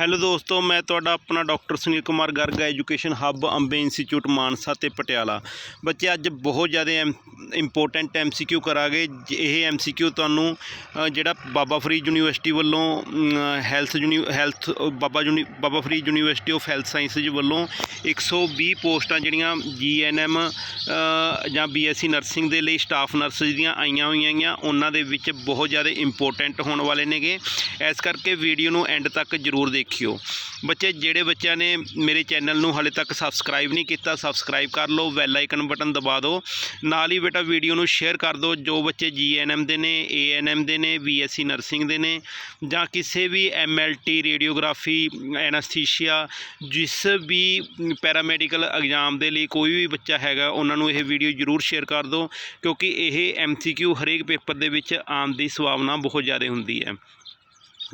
Hello ਦੋਸਤੋ, ਮੈਂ ਤੁਹਾਡਾ ਆਪਣਾ doctor Sunil Kumar Garg, education hub, Ambe institute, Mansa ਤੇ ਪਟਿਆਲਾ। ਬੱਚੇ, ਅੱਜ ਬਹੁਤ ਜ਼ਿਆਦਾ ਇੰਪੋਰਟੈਂਟ ਐਮਸੀਕਿਊ ਕਰਾਂਗੇ। ਜ- ਇਹ ਐਮਸੀਕਿਊ ਤੁਹਾਨੂੰ ਜਿਹੜਾ ਬਾਬਾ ਫਰੀਦ ਯੂਨੀਵਰਸਿਟੀ ਵੱਲੋਂ health health Baba uni, Baba Farid university of health sciences ਵੱਲੋਂ 120 ਪੋਸਟਾਂ ਜਿਹੜੀਆਂ ਜੀਐਨਐਮ ਜਾਂ ਬੀਐਸਸੀ ਨਰਸਿੰਗ ਦੇ ਲਈ ਸਟਾਫ ਨਰਸਿਸ ਦੀਆਂ ਆਈਆਂ ਹੋਈਆਂ ਗੀਆਂ, ਉਹਨਾਂ ਦੇ ਵਿੱਚ ਬਹੁਤ ਜ਼ਿਆਦਾ ਇੰਪੋਰਟੈਂਟ ਹੋਣ ਵਾਲੇ ਨੇਗੇ। ਇਸ ਕਰਕੇ ਵੀਡੀਓ ਨੂੰ ਐਂਡ ਤੱਕ ਜਰੂਰ ਦੇਖਿਓ। ਬੱਚੇ, ਜਿਹੜੇ ਬੱਚਿਆਂ ਨੇ ਮੇਰੇ ਚੈਨਲ ਨੂੰ ਹਾਲੇ ਤੱਕ ਸਬਸਕ੍ਰਾਈਬ ਨਹੀਂ ਕੀਤਾ ਸਬਸਕ੍ਰਾਈਬ ਕਰ ਲਓ ਬੈਲ ਆਈਕਨ ਬਟਨ ਦਬਾ ਦਿਓ। ਨਾਲ ਹੀ ਬੇਟਾ ਵੀਡੀਓ ਨੂੰ ਸ਼ੇਅਰ ਕਰ ਦਿਓ, ਜੋ ਬੱਚੇ ਜੀਐਨਐਮ ਦੇ ਨੇ ਏਐਨਐਮ ਦੇ ਨੇ ਬੀਐਸਸੀ ਨਰਸਿੰਗ ਦੇ ਨੇ, ਜਾਂ ਕਿਸੇ ਵੀ ਐਮਐਲਟੀ ਰੇਡੀਓਗ੍ਰਾਫੀ ਐਨਸਥੀਸੀਆ ਜਿਸ ਵੀ ਪੈਰਾਮੈਡੀਕਲ ਐਗਜ਼ਾਮ ਦੇ ਲਈ ਕੋਈ ਵੀ ਬੱਚਾ ਹੈਗਾ, ਉਹਨਾਂ ਨੂੰ ਇਹ ਵੀਡੀਓ ਜਰੂਰ ਸ਼ੇਅਰ ਕਰ ਦਿਓ, ਕਿਉਂਕਿ ਇਹ ਐਮਸੀਕਿਊ ਹਰੇਕ ਪੇਪਰ ਦੇ ਵਿੱਚ ਆਉਣ ਦੀ ਸੰਭਾਵਨਾ ਬਹੁਤ ਜ਼ਿਆਦਾ ਹੁੰਦੀ ਹੈ।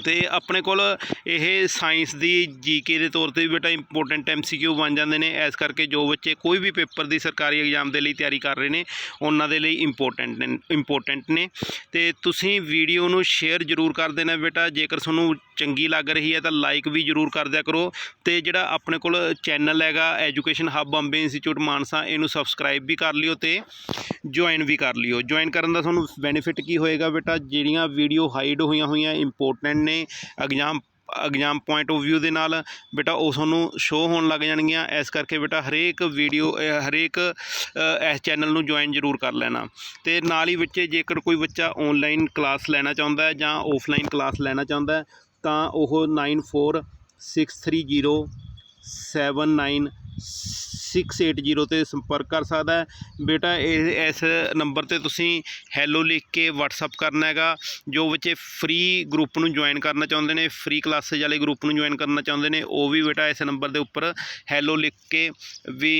ਤੇ ਆਪਣੇ ਕੋਲ ਇਹ ਸਾਇੰਸ ਦੀ ਜੀਕੇ ਦੇ ਤੌਰ ਤੇ ਵੀ ਬੇਟਾ ਇੰਪੋਰਟੈਂਟ ਐਮਸੀਕਿਊ ਬਣ ਜਾਂਦੇ ਨੇ। ਇਸ ਕਰਕੇ ਜੋ ਬੱਚੇ ਕੋਈ ਵੀ ਪੇਪਰ ਦੀ ਸਰਕਾਰੀ ਐਗਜ਼ਾਮ ਦੇ ਲਈ ਤਿਆਰੀ ਕਰ ਰਹੇ ਨੇ, ਉਹਨਾਂ ਦੇ ਲਈ ਇੰਪੋਰਟੈਂਟ ਨੇ ਇੰਪੋਰਟੈਂਟ ਨੇ। ਤੇ ਤੁਸੀਂ ਵੀਡੀਓ ਨੂੰ ਸ਼ੇਅਰ ਜ਼ਰੂਰ ਕਰ ਦੇਣਾ ਬੇਟਾ। ਜੇਕਰ ਤੁਹਾਨੂੰ ਚੰਗੀ ਲੱਗ ਰਹੀ ਹੈ ਤਾਂ ਲਾਈਕ ਵੀ ਜ਼ਰੂਰ ਕਰ ਦਿਆ ਕਰੋ। ਤੇ ਜਿਹੜਾ ਆਪਣੇ ਕੋਲ ਚੈਨਲ ਹੈਗਾ education hub Bombay institute Mansa, ਇਹਨੂੰ ਸਬਸਕ੍ਰਾਈਬ ਵੀ ਕਰ ਲਿਓ ਤੇ ਜੁਆਇਨ ਵੀ ਕਰ ਲਿਓ। ਜੁਆਇਨ ਕਰਨ ਦਾ ਤੁਹਾਨੂੰ ਬੈਨੀਫਿਟ ਕੀ ਹੋਏਗਾ ਬੇਟਾ? ਜਿਹੜੀਆਂ ਵੀਡੀਓ ਹਾਈਡ ਹੋਈਆਂ ਹੋਈਆਂ ਇੰਪੋਰਟੈਂਟ ਨੇ exam exam point of View ਦੇ ਨਾਲ ਬੇਟਾ ਉਹ ਤੁਹਾਨੂੰ ਸ਼ੋ ਹੋਣ ਲੱਗ ਜਾਣਗੀਆਂ। ਇਸ ਕਰਕੇ ਬੇਟਾ ਹਰੇਕ ਵੀਡੀਓ ਹਰੇਕ ਇਸ ਚੈਨਲ ਨੂੰ ਜੁਆਇਨ ਜ਼ਰੂਰ ਕਰ ਲੈਣਾ। ਤੇ ਨਾਲ ਹੀ ਵਿੱਚ ਜੇਕਰ ਕੋਈ ਬੱਚਾ ਆਨਲਾਈਨ ਕਲਾਸ ਲੈਣਾ ਚਾਹੁੰਦਾ ਹੈ ਜਾਂ ਆਫਲਾਈਨ ਕਲਾਸ ਲੈਣਾ ਚਾਹੁੰਦਾ ਹੈ, ਤਾਂ ਉਹ 9463079680 ਤੇ ਸੰਪਰਕ ਕਰ ਸਕਦਾ ਹੈ। ਬੇਟਾ, ਇਹ, ਇਸ ਨੰਬਰ ਤੇ ਤੁਸੀਂ ਹੈਲੋ ਲਿਖ ਕੇ WhatsApp ਕਰਨਾ ਹੈਗਾ, ਜੋ ਬੱਚੇ ਫ੍ਰੀ ਗਰੁੱਪ ਨੂੰ ਜੁਆਇਨ ਕਰਨਾ ਚਾਹੁੰਦੇ ਨੇ ਫ੍ਰੀ ਕਲਾਸਿਸ ਵਾਲੇ ਗਰੁੱਪ ਨੂੰ ਜੁਆਇਨ ਕਰਨਾ ਚਾਹੁੰਦੇ ਨੇ, ਉਹ ਵੀ ਬੇਟਾ ਇਸ ਨੰਬਰ ਦੇ ਉੱਪਰ ਹੈਲੋ ਲਿਖ ਕੇ ਵੀ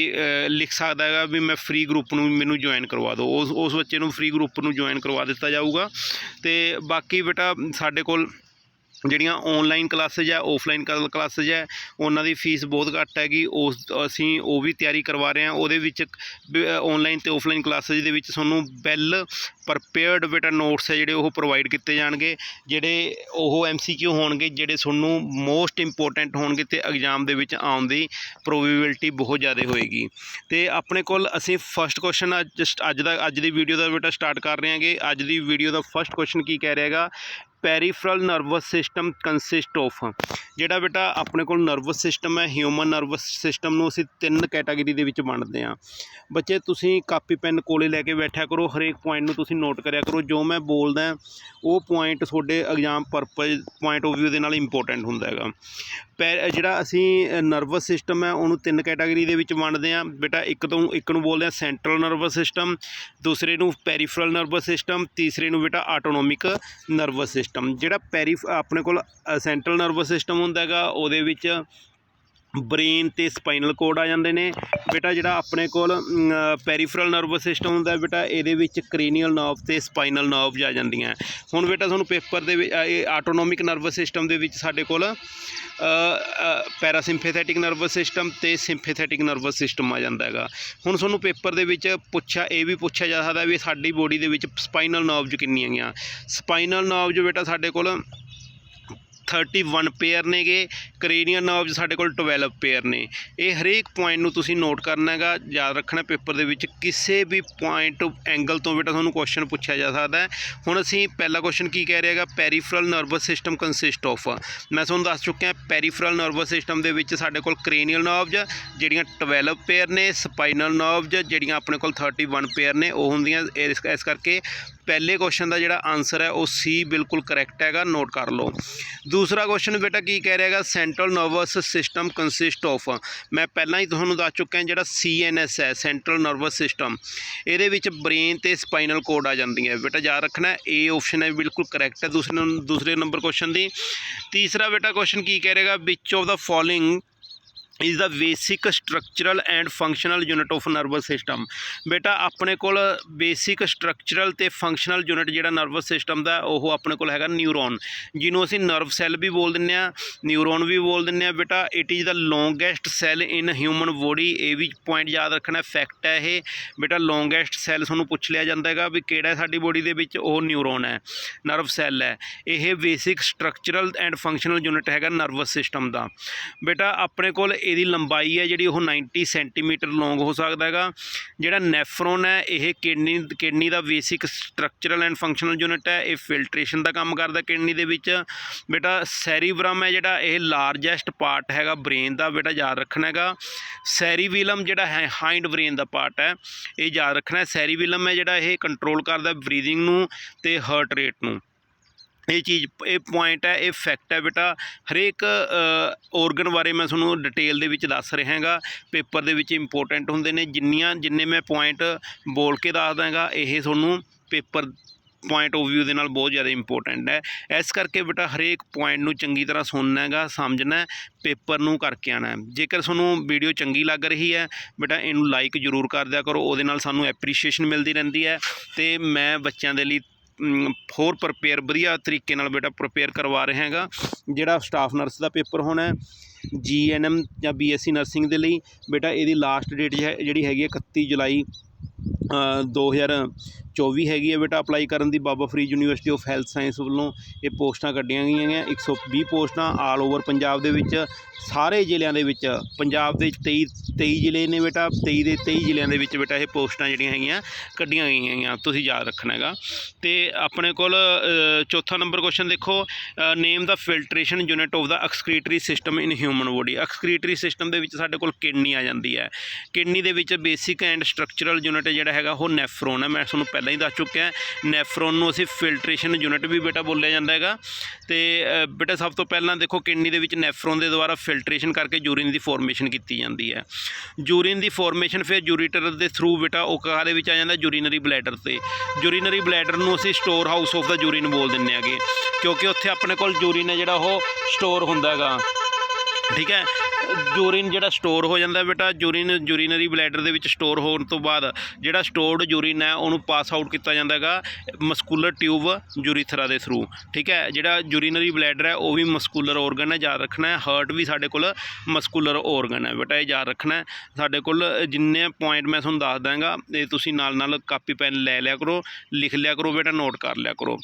ਲਿਖ ਸਕਦਾ ਹੈਗਾ ਵੀ ਮੈਂ ਫ੍ਰੀ ਗਰੁੱਪ ਨੂੰ ਮੈਨੂੰ ਜੁਆਇਨ ਕਰਵਾ ਦਿਓ। ਉਸ ਉਸ ਬੱਚੇ ਨੂੰ ਫ੍ਰੀ ਗਰੁੱਪ ਨੂੰ ਜੁਆਇਨ ਕਰਵਾ ਦਿੱਤਾ ਜਾਊਗਾ। ਤੇ ਬਾਕੀ ਬੇਟਾ, ਸਾਡੇ ਕੋਲ ਜਿਹੜੀਆਂ ਆਨਲਾਈਨ ਕਲਾਸਿਸ ਹੈ ਆਫਲਾਈਨ ਕਲਾਸਿਸ ਹੈ ਉਹਨਾਂ ਦੀ ਫੀਸ ਬਹੁਤ ਘੱਟ ਹੈਗੀ। ਉਸ, ਅਸੀਂ ਉਹ ਵੀ ਤਿਆਰੀ ਕਰਵਾ ਰਹੇ ਹਾਂ ਉਹਦੇ ਵਿੱਚ ਆਨਲਾਈਨ ਤੇ ਆਫਲਾਈਨ ਕਲਾਸਿਸ ਦੇ ਵਿੱਚ ਤੁਹਾਨੂੰ ਵੈਲ ਪ੍ਰਪੇਅਰਡ ਬੇਟਾ ਨੋਟਸ ਹੈ ਜਿਹੜੇ ਉਹ ਪ੍ਰੋਵਾਈਡ ਕੀਤੇ ਜਾਣਗੇ। ਜਿਹੜੇ ਉਹ ਐਮਸੀਕਿਊ ਹੋਣਗੇ, ਜਿਹੜੇ ਤੁਹਾਨੂੰ ਮੋਸਟ ਇੰਪੋਰਟੈਂਟ ਹੋਣਗੇ ਤੇ ਐਗਜ਼ਾਮ ਦੇ ਵਿੱਚ ਆਉਣ ਦੀ ਪ੍ਰੋਬੇਬਿਲਿਟੀ ਬਹੁਤ ਜ਼ਿਆਦਾ ਹੋਏਗੀ। ਤੇ ਆਪਣੇ ਕੋਲ ਅਸੀਂ ਫਰਸਟ ਕੁਐਸਚਨ ਅੱਜ ਅੱਜ ਦਾ, ਅੱਜ ਦੀ ਵੀਡੀਓ ਦਾ ਬੇਟਾ ਸਟਾਰਟ ਕਰ ਰਹੇ ਹਾਂਗੇ। ਅੱਜ ਦੀ ਵੀਡੀਓ ਦਾ ਫਰਸਟ ਕੁਐਸਚਨ ਕੀ ਕਹਿ ਰਿਹਾ ਹੈਗਾ? Peripheral nervous system consist of ਜਿਹੜਾ ਬੇਟਾ ਆਪਣੇ ਕੋਲ ਨਰਵਸ ਸਿਸਟਮ ਹੈ ਹਿਊਮਨ ਨਰਵਸ ਸਿਸਟਮ ਨੂੰ ਅਸੀਂ ਤਿੰਨ ਕੈਟਾਗਰੀ ਦੇ ਵਿੱਚ ਵੰਡਦੇ ਹਾਂ। ਬੱਚੇ, ਤੁਸੀਂ ਕਾਪੀ, ਪੈਨ ਕੋਲੇ ਲੈ ਕੇ ਬੈਠਿਆ ਕਰੋ, ਹਰੇਕ ਪੁਆਇੰਟ ਨੂੰ ਤੁਸੀਂ ਨੋਟ ਕਰਿਆ ਕਰੋ। ਜੋ ਮੈਂ ਬੋਲਦਾ ਉਹ ਪੁਆਇੰਟ ਤੁਹਾਡੇ exam purpose point of View ਦੇ ਨਾਲ ਇੰਪੋਰਟੈਂਟ ਹੁੰਦਾ ਹੈਗਾ। ਪੈ ਜਿਹੜਾ ਅਸੀਂ ਨਰਵਸ ਸਿਸਟਮ ਹੈ, ਉਹਨੂੰ ਤਿੰਨ ਕੈਟਾਗਰੀ ਦੇ ਵਿੱਚ ਵੰਡਦੇ ਹਾਂ। ਬੇਟਾ, ਇੱਕ ਤੋਂ, ਇੱਕ ਨੂੰ ਬੋਲਦੇ ਹਾਂ ਸੈਂਟਰਲ ਨਰਵਸ ਸਿਸਟਮ ਦੂਸਰੇ ਨੂੰ ਪੈਰੀਫਰਲ ਨਰਵਸ ਸਿਸਟਮ ਤੀਸਰੇ ਨੂੰ ਬੇਟਾ ਆਟੋਨੋਮਿਕ ਨਰਵਸ ਸਿਸਟਮ ਜਿਹੜਾ ਪੈਰੀ ਆਪਣੇ ਕੋਲ ਸੈਂਟਰਲ ਨਰਵਸ ਸਿਸਟਮ ਹੁੰਦਾ ਹੈਗਾ, ਉਹਦੇ ਵਿੱਚ ਬ੍ਰੇਨ ਤੇ ਸਪਾਈਨਲ ਕੋਡ ਆ ਜਾਂਦੇ ਨੇ। ਬੇਟਾ ਜਿਹੜਾ ਆਪਣੇ ਕੋਲ ਪੈਰੀਫਰਲ ਨਰਵਸ ਸਿਸਟਮ ਹੁੰਦਾ ਬੇਟਾ, ਇਹਦੇ ਵਿੱਚ ਕ੍ਰੇਨੀਅਲ ਨਰਵ ਤੇ ਸਪਾਈਨਲ ਨਰਵਸ ਆ ਜਾਂਦੀਆਂ ਹੁਣ ਬੇਟਾ ਤੁਹਾਨੂੰ ਪੇਪਰ ਦੇ ਵਿੱਚ ਆਟੋਨੋਮਿਕ ਨਰਵਸ ਸਿਸਟਮ ਦੇ ਵਿੱਚ ਸਾਡੇ ਕੋਲ ਪੈਰਾਸਿੰਪੈਥੈਟਿਕ ਨਰਵਸ ਸਿਸਟਮ ਤੇ ਸਿੰਪੈਥੈਟਿਕ ਨਰਵਸ ਸਿਸਟਮ ਆ ਜਾਂਦਾ ਹੈਗਾ। ਹੁਣ ਤੁਹਾਨੂੰ ਪੇਪਰ ਦੇ ਵਿੱਚ ਪੁੱਛਿਆ, ਇਹ ਵੀ ਪੁੱਛਿਆ ਜਾ ਸਕਦਾ ਵੀ ਸਾਡੀ ਬੋਡੀ ਦੇ ਵਿੱਚ ਸਪਾਈਨਲ ਨਰਵਸ ਕਿੰਨੀਆਂ ਹੈਗੀਆਂ। ਸਪਾਈਨਲ ਨਰਵਸ ਬੇਟਾ ਸਾਡੇ ਕੋਲ 31 ਪੇਅਰ ਨੇਗੇ ਕਰੇਨੀਅਲ ਨਰਵਸ ਸਾਡੇ ਕੋਲ 12 ਪੇਅਰ ਨੇ। ਇਹ ਹਰੇਕ ਪੁਆਇੰਟ ਨੂੰ ਤੁਸੀਂ ਨੋਟ ਕਰਨਾ ਹੈਗਾ, ਯਾਦ ਰੱਖਣਾ ਪੇਪਰ ਦੇ ਵਿੱਚ, ਕਿਸੇ ਵੀ ਪੁਆਇੰਟ ਐਂਗਲ ਤੋਂ ਬੇਟਾ ਤੁਹਾਨੂੰ ਕੁਐਸਚਨ ਪੁੱਛਿਆ ਜਾ ਸਕਦਾ ਹੈ। ਹੁਣ ਅਸੀਂ ਪਹਿਲਾ ਕੁਐਸਚਨ ਕੀ ਕਹਿ ਰਿਹਾ ਹੈਗਾ peripheral nervous system consist of ਮੈਂ ਤੁਹਾਨੂੰ ਦੱਸ ਚੁੱਕਿਆ ਪੈਰੀਫਰਲ ਨਰਵਸ ਸਿਸਟਮ ਦੇ ਵਿੱਚ ਸਾਡੇ ਕੋਲ ਕਰੇਨੀਅਲ ਨਰਵਸ ਜਿਹੜੀਆਂ 12 ਪੇਅਰ ਨੇ ਸਪਾਈਨਲ ਨਰਵਸ ਜਿਹੜੀਆਂ ਆਪਣੇ ਕੋਲ 31 ਪੇਅਰ ਨੇ, ਉਹ ਹੁੰਦੀਆਂ ਇਸ ਕਰਕੇ ਪਹਿਲੇ ਕੁਐਸਚਨ ਦਾ ਜਿਹੜਾ ਆਨਸਰ ਹੈ, ਉਹ ਸੀ ਬਿਲਕੁਲ ਕਰੈਕਟ ਹੈਗਾ ਨੋਟ ਕਰ ਲਓ। ਦੂਸਰਾ ਕੁਐਸਚਨ ਬੇਟਾ ਕੀ ਕਹਿ ਰਿਹਾ ਹੈਗਾ central nervous system consist of ਮੈਂ ਪਹਿਲਾਂ ਹੀ ਤੁਹਾਨੂੰ ਦੱਸ ਚੁੱਕਾ ਜਿਹੜਾ ਸੀਐਨਐਸ ਹੈ ਸੈਂਟਰਲ ਨਰਵਸ ਸਿਸਟਮ ਇਹਦੇ ਵਿੱਚ ਬ੍ਰੇਨ ਤੇ ਸਪਾਈਨਲ ਕੋਡ ਆ ਜਾਂਦੀ ਹੈ। ਬੇਟਾ ਯਾਦ ਰੱਖਣਾ ਏ ਆਪਸ਼ਨ ਹੈ, ਬਿਲਕੁਲ ਕਰੈਕਟ ਹੈ, ਦੂਸਰੇ ਨੰ- ਦੂਸਰੇ ਨੰਬਰ ਕੁਐਸਚਨ ਦੀ। ਤੀਸਰਾ ਬੇਟਾ ਕੁਐਸਚਨ ਕੀ ਕਹਿ ਰਿਹਾਗਾ which of the following is the basic structural and functional unit of nervous system. ਬੇਟਾ, ਆਪਣੇ ਕੋਲ ਬੇਸਿਕ ਸਟਰਕਚਰਲ ਤੇ ਫੰਕਸ਼ਨਲ ਯੂਨਿਟ ਜਿਹੜਾ ਨਰਵਸ ਸਿਸਟਮ ਦਾ, ਉਹ ਆਪਣੇ ਕੋਲ ਹੈਗਾ ਨਿਊਰੋਨ। ਜਿਹਨੂੰ ਅਸੀਂ ਨਰਵ ਸੈੱਲ ਵੀ ਬੋਲ ਦਿੰਦੇ ਆ ਨਿਊਰੋਨ ਵੀ ਬੋਲ ਦਿੰਦੇ ਆ ਬੇਟਾ it is the longest cell in human body ਇਹ ਵੀ ਪੁਆਇੰਟ ਯਾਦ ਰੱਖਣਾ ਫੈਕਟ ਹੈ ਇਹ। ਬੇਟਾ ਲੌਂਗੈਸਟ ਸੈੱਲ ਤੁਹਾਨੂੰ ਪੁੱਛ ਲਿਆ ਜਾਂਦਾ ਹੈਗਾ ਵੀ ਕਿਹੜਾ ਸਾਡੀ ਬੋਡੀ ਦੇ ਵਿੱਚ ਉਹ ਨਿਊਰੋਨ ਹੈ, ਨਰਵ ਸੈੱਲ ਹੈ। ਇਹ basic structural and functional unit ਹੈਗਾ ਨਰਵਸ ਸਿਸਟਮ ਦਾ। ਬੇਟਾ, ਆਪਣੇ ਕੋਲ ਇਹਦੀ ਲੰਬਾਈ ਹੈ ਜਿਹੜੀ ਉਹ 90 ਸੈਂਟੀਮੀਟਰ ਲੌਂਗ ਹੋ ਸਕਦਾ ਹੈਗਾ। ਜਿਹੜਾ ਨੈਫਰੋਨ ਹੈ, ਇਹ kidney kidney the basic structural and functional unit ਹੈ। ਇਹ ਫਿਲਟਰੇਸ਼ਨ ਦਾ ਕੰਮ ਕਰਦਾ ਕਿਡਨੀ ਦੇ ਵਿੱਚ। ਬੇਟਾ ਸੈਰੀਬ੍ਰਮ ਹੈ ਜਿਹੜਾ, ਇਹ ਲਾਰਜੈਸਟ ਪਾਰਟ ਹੈਗਾ ਬ੍ਰੇਨ ਦਾ। ਬੇਟਾ, ਯਾਦ ਰੱਖਣਾ ਹੈਗਾ। ਸੈਰੀਵੀਲਮ ਜਿਹੜਾ ਹੈ ਹਾਈਂਡ ਬ੍ਰੇਨ ਦਾ ਪਾਰਟ ਹੈ। ਇਹ ਯਾਦ ਰੱਖਣਾ ਸੈਰੀਵੀਲਮ ਹੈ ਜਿਹੜਾ, ਇਹ ਕੰਟਰੋਲ ਕਰਦਾ ਬਰੀਦਿੰਗ ਨੂੰ ਤੇ ਹਾਰਟ ਰੇਟ ਨੂੰ। ਇਹ ਚੀਜ਼, ਇਹ ਪੁਆਇੰਟ ਹੈ, ਇਹ ਫੈਕਟ ਹੈ ਬੇਟਾ। ਹਰੇਕ ਔਰਗਨ ਬਾਰੇ ਮੈਂ ਤੁਹਾਨੂੰ ਡਿਟੇਲ ਦੇ ਵਿੱਚ ਦੱਸ ਰਿਹਾ ਹਾਂਗਾ। ਪੇਪਰ ਦੇ ਵਿੱਚ ਇੰਪੋਰਟੈਂਟ ਹੁੰਦੇ ਨੇ। ਜਿੰਨੀਆਂ, ਜਿੰਨੇ ਮੈਂ ਪੁਆਇੰਟ ਬੋਲ ਕੇ ਦੱਸਦਾ ਦਾਂਗਾ ਇਹ ਤੁਹਾਨੂੰ ਪੇਪਰ ਪੁਆਇੰਟ ਆਫ View ਦੇ ਨਾਲ ਬਹੁਤ ਜ਼ਿਆਦਾ ਇੰਪੋਰਟੈਂਟ ਹੈ। ਇਸ ਕਰਕੇ ਬੇਟਾ ਹਰੇਕ ਪੁਆਇੰਟ ਨੂੰ ਚੰਗੀ ਤਰ੍ਹਾਂ ਸੁਣਨਾ ਹੈਗਾ, ਸਮਝਣਾ ਪੇਪਰ ਨੂੰ ਕਰਕੇ ਆਣਾ ਹੈ। ਜੇਕਰ ਤੁਹਾਨੂੰ ਵੀਡੀਓ ਚੰਗੀ ਲੱਗ ਰਹੀ ਹੈ, ਬੇਟਾ ਇਹਨੂੰ ਲਾਈਕ ਜ਼ਰੂਰ ਕਰ ਦਿਆ ਕਰੋ। ਉਹਦੇ ਨਾਲ ਸਾਨੂੰ ਐਪਰੀਸ਼ੀਏਸ਼ਨ ਮਿਲਦੀ ਰਹਿੰਦੀ ਹੈ। ਤੇ ਮੈਂ ਬੱਚਿਆਂ ਦੇ ਲਈ ਹੋਰ ਪ੍ਰਪੇਅਰ ਵਧੀਆ ਤਰੀਕੇ ਨਾਲ ਬੇਟਾ ਪ੍ਰਪੇਅਰ ਕਰਵਾ ਰਿਹਾ ਹੈਗਾ। ਜਿਹੜਾ ਸਟਾਫ ਨਰਸ ਦਾ ਪੇਪਰ ਹੋਣਾ ਹੈ ਜੀਐਨਐਮ ਜਾਂ ਬੀਐਸਸੀ ਨਰਸਿੰਗ ਦੇ ਲਈ, ਬੇਟਾ ਇਹਦੀ ਲਾਸਟ ਡੇਟ ਜਿਹੜੀ ਹੈਗੀ ਹੈ 31 ਜੁਲਾਈ ਦੋ ਹਜ਼ਾਰ ਚੌਵੀ ਹੈਗੀ ਹੈ ਬੇਟਾ, ਅਪਲਾਈ ਕਰਨ ਦੀ Baba Farid university of health science ਵੱਲੋਂ ਇਹ ਪੋਸਟਾਂ ਕੱਢੀਆਂ ਗਈਆਂ ਗੀਆਂ ਇੱਕ ਸੌ ਵੀਹ ਪੋਸਟਾਂ ਆਲ ਓਵਰ ਪੰਜਾਬ ਦੇ ਵਿੱਚ, ਸਾਰੇ ਜ਼ਿਲ੍ਹਿਆਂ ਦੇ ਵਿੱਚ। ਪੰਜਾਬ ਦੇ ਤੇਈ ਤੇਈ ਜ਼ਿਲ੍ਹੇ ਨੇ ਬੇਟਾ, ਤੇਈ ਦੇ ਤੇਈ ਜ਼ਿਲ੍ਹਿਆਂ ਦੇ ਵਿੱਚ ਬੇਟਾ ਇਹ ਪੋਸਟਾਂ ਜਿਹੜੀਆਂ ਹੈਗੀਆਂ, ਕੱਢੀਆਂ ਗਈਆਂ ਹੈਗੀਆਂ, ਤੁਸੀਂ ਯਾਦ ਰੱਖਣਾ ਹੈਗਾ। ਤੇ ਆਪਣੇ ਕੋਲ ਚੌਥਾ ਨੰਬਰ ਕੁਐਸਚਨ ਦੇਖੋ। Name the filtration unit of the excretory system in human body excretory system ਦੇ ਵਿੱਚ ਸਾਡੇ ਕੋਲ ਕਿਡਨੀ ਆ ਜਾਂਦੀ ਹੈ। ਕਿਡਨੀ ਦੇ ਵਿੱਚ ਬੇਸਿਕ ਐਂਡ ਸਟਰਕਚਰਲ ਯੂਨਿਟ ਜਿਹੜਾ ਹੈਗਾ ਉਹ ਨੈਫਰੋਨ ਹੈ। ਮੈਂ ਤੁਹਾਨੂੰ ਪਹਿਲਾਂ ਹੀ ਦੱਸ ਚੁੱਕਿਆ ਨੈਫਰੋਨ ਨੂੰ ਅਸੀਂ ਫਿਲਟਰੇਸ਼ਨ ਯੂਨਿਟ ਵੀ ਬੇਟਾ ਬੋਲਿਆ ਜਾਂਦਾ ਹੈਗਾ। ਤੇ ਬੇਟਾ ਸਭ ਤੋਂ ਪਹਿਲਾਂ ਦੇਖੋ ਕਿਡਨੀ ਦੇ ਵਿੱਚ ਨੈਫਰੋਨ ਦੇ ਦੁਆਰਾ ਫਿਲਟਰੇਸ਼ਨ ਕਰਕੇ ਯੂਰਿਨ ਦੀ ਫਾਰਮੇਸ਼ਨ ਕੀਤੀ ਜਾਂਦੀ ਹੈ। ਯੂਰਿਨ ਦੀ ਫਾਰਮੇਸ਼ਨ ਫਿਰ ਯੂਰੀਟਰ ਦੇ ਥਰੂ ਬੇਟਾ ਉਹ ਦੇ ਵਿੱਚ ਆ ਜਾਂਦਾ? ਯੂਰੀਨਰੀ ਬਲੈਡਰ ਤੇ। ਯੂਰੀਨਰੀ ਬਲੈਡਰ ਨੂੰ ਅਸੀਂ store house of the urine ਬੋਲ ਦਿੰਦੇ ਹੈਗੇ। ਕਿਉਂਕਿ ਉੱਥੇ ਆਪਣੇ ਕੋਲ ਯੂਰਿਨ ਹੈ ਜਿਹੜਾ ਉਹ ਸਟੋਰ ਹੁੰਦਾ ਹੈਗਾ। ਠੀਕ ਹੈ? ਯੂਰਿਨ ਜਿਹੜਾ ਸਟੋਰ ਹੋ ਜਾਂਦਾ ਬੇਟਾ, ਯੂਰਿਨ, ਯੂਰੀਨਰੀ ਬਲੈਡਰ ਦੇ ਵਿੱਚ ਸਟੋਰ ਹੋਣ ਤੋਂ ਬਾਅਦ ਜਿਹੜਾ ਸਟੋਰਡ ਯੂਰਿਨ ਹੈ, ਉਹਨੂੰ ਪਾਸ ਆਊਟ ਕੀਤਾ ਜਾਂਦਾ ਹੈਗਾ ਮਸਕੂਲਰ ਟਿਊਬ ਯੂਰੀਥਰਾ ਦੇ ਥਰੂ ਠੀਕ ਹੈ? ਜਿਹੜਾ ਯੂਰੀਨਰੀ ਬਲੈਡਰ ਹੈ, ਉਹ ਵੀ ਮਸਕੂਲਰ ਆਰਗਨ ਹੈ, ਯਾਦ ਰੱਖਣਾ ਹੈ ਹਾਰਟ ਵੀ ਸਾਡੇ ਕੋਲ ਮਸਕੂਲਰ ਆਰਗਨ ਹੈ ਬੇਟਾ, ਇਹ ਯਾਦ ਰੱਖਣਾ ਸਾਡੇ ਕੋਲ ਜਿੰਨੇ ਪੁਆਇੰਟ ਮੈਂ ਤੁਹਾਨੂੰ ਦੱਸ ਦਾਂਗਾ ਇਹ ਤੁਸੀਂ ਨਾਲ ਨਾਲ ਕਾਪੀ ਪੈਨ ਲੈ ਲਿਆ ਕਰੋ, ਲਿਖ ਲਿਆ ਕਰੋ ਬੇਟਾ ਨੋਟ ਕਰ ਲਿਆ ਕਰੋ।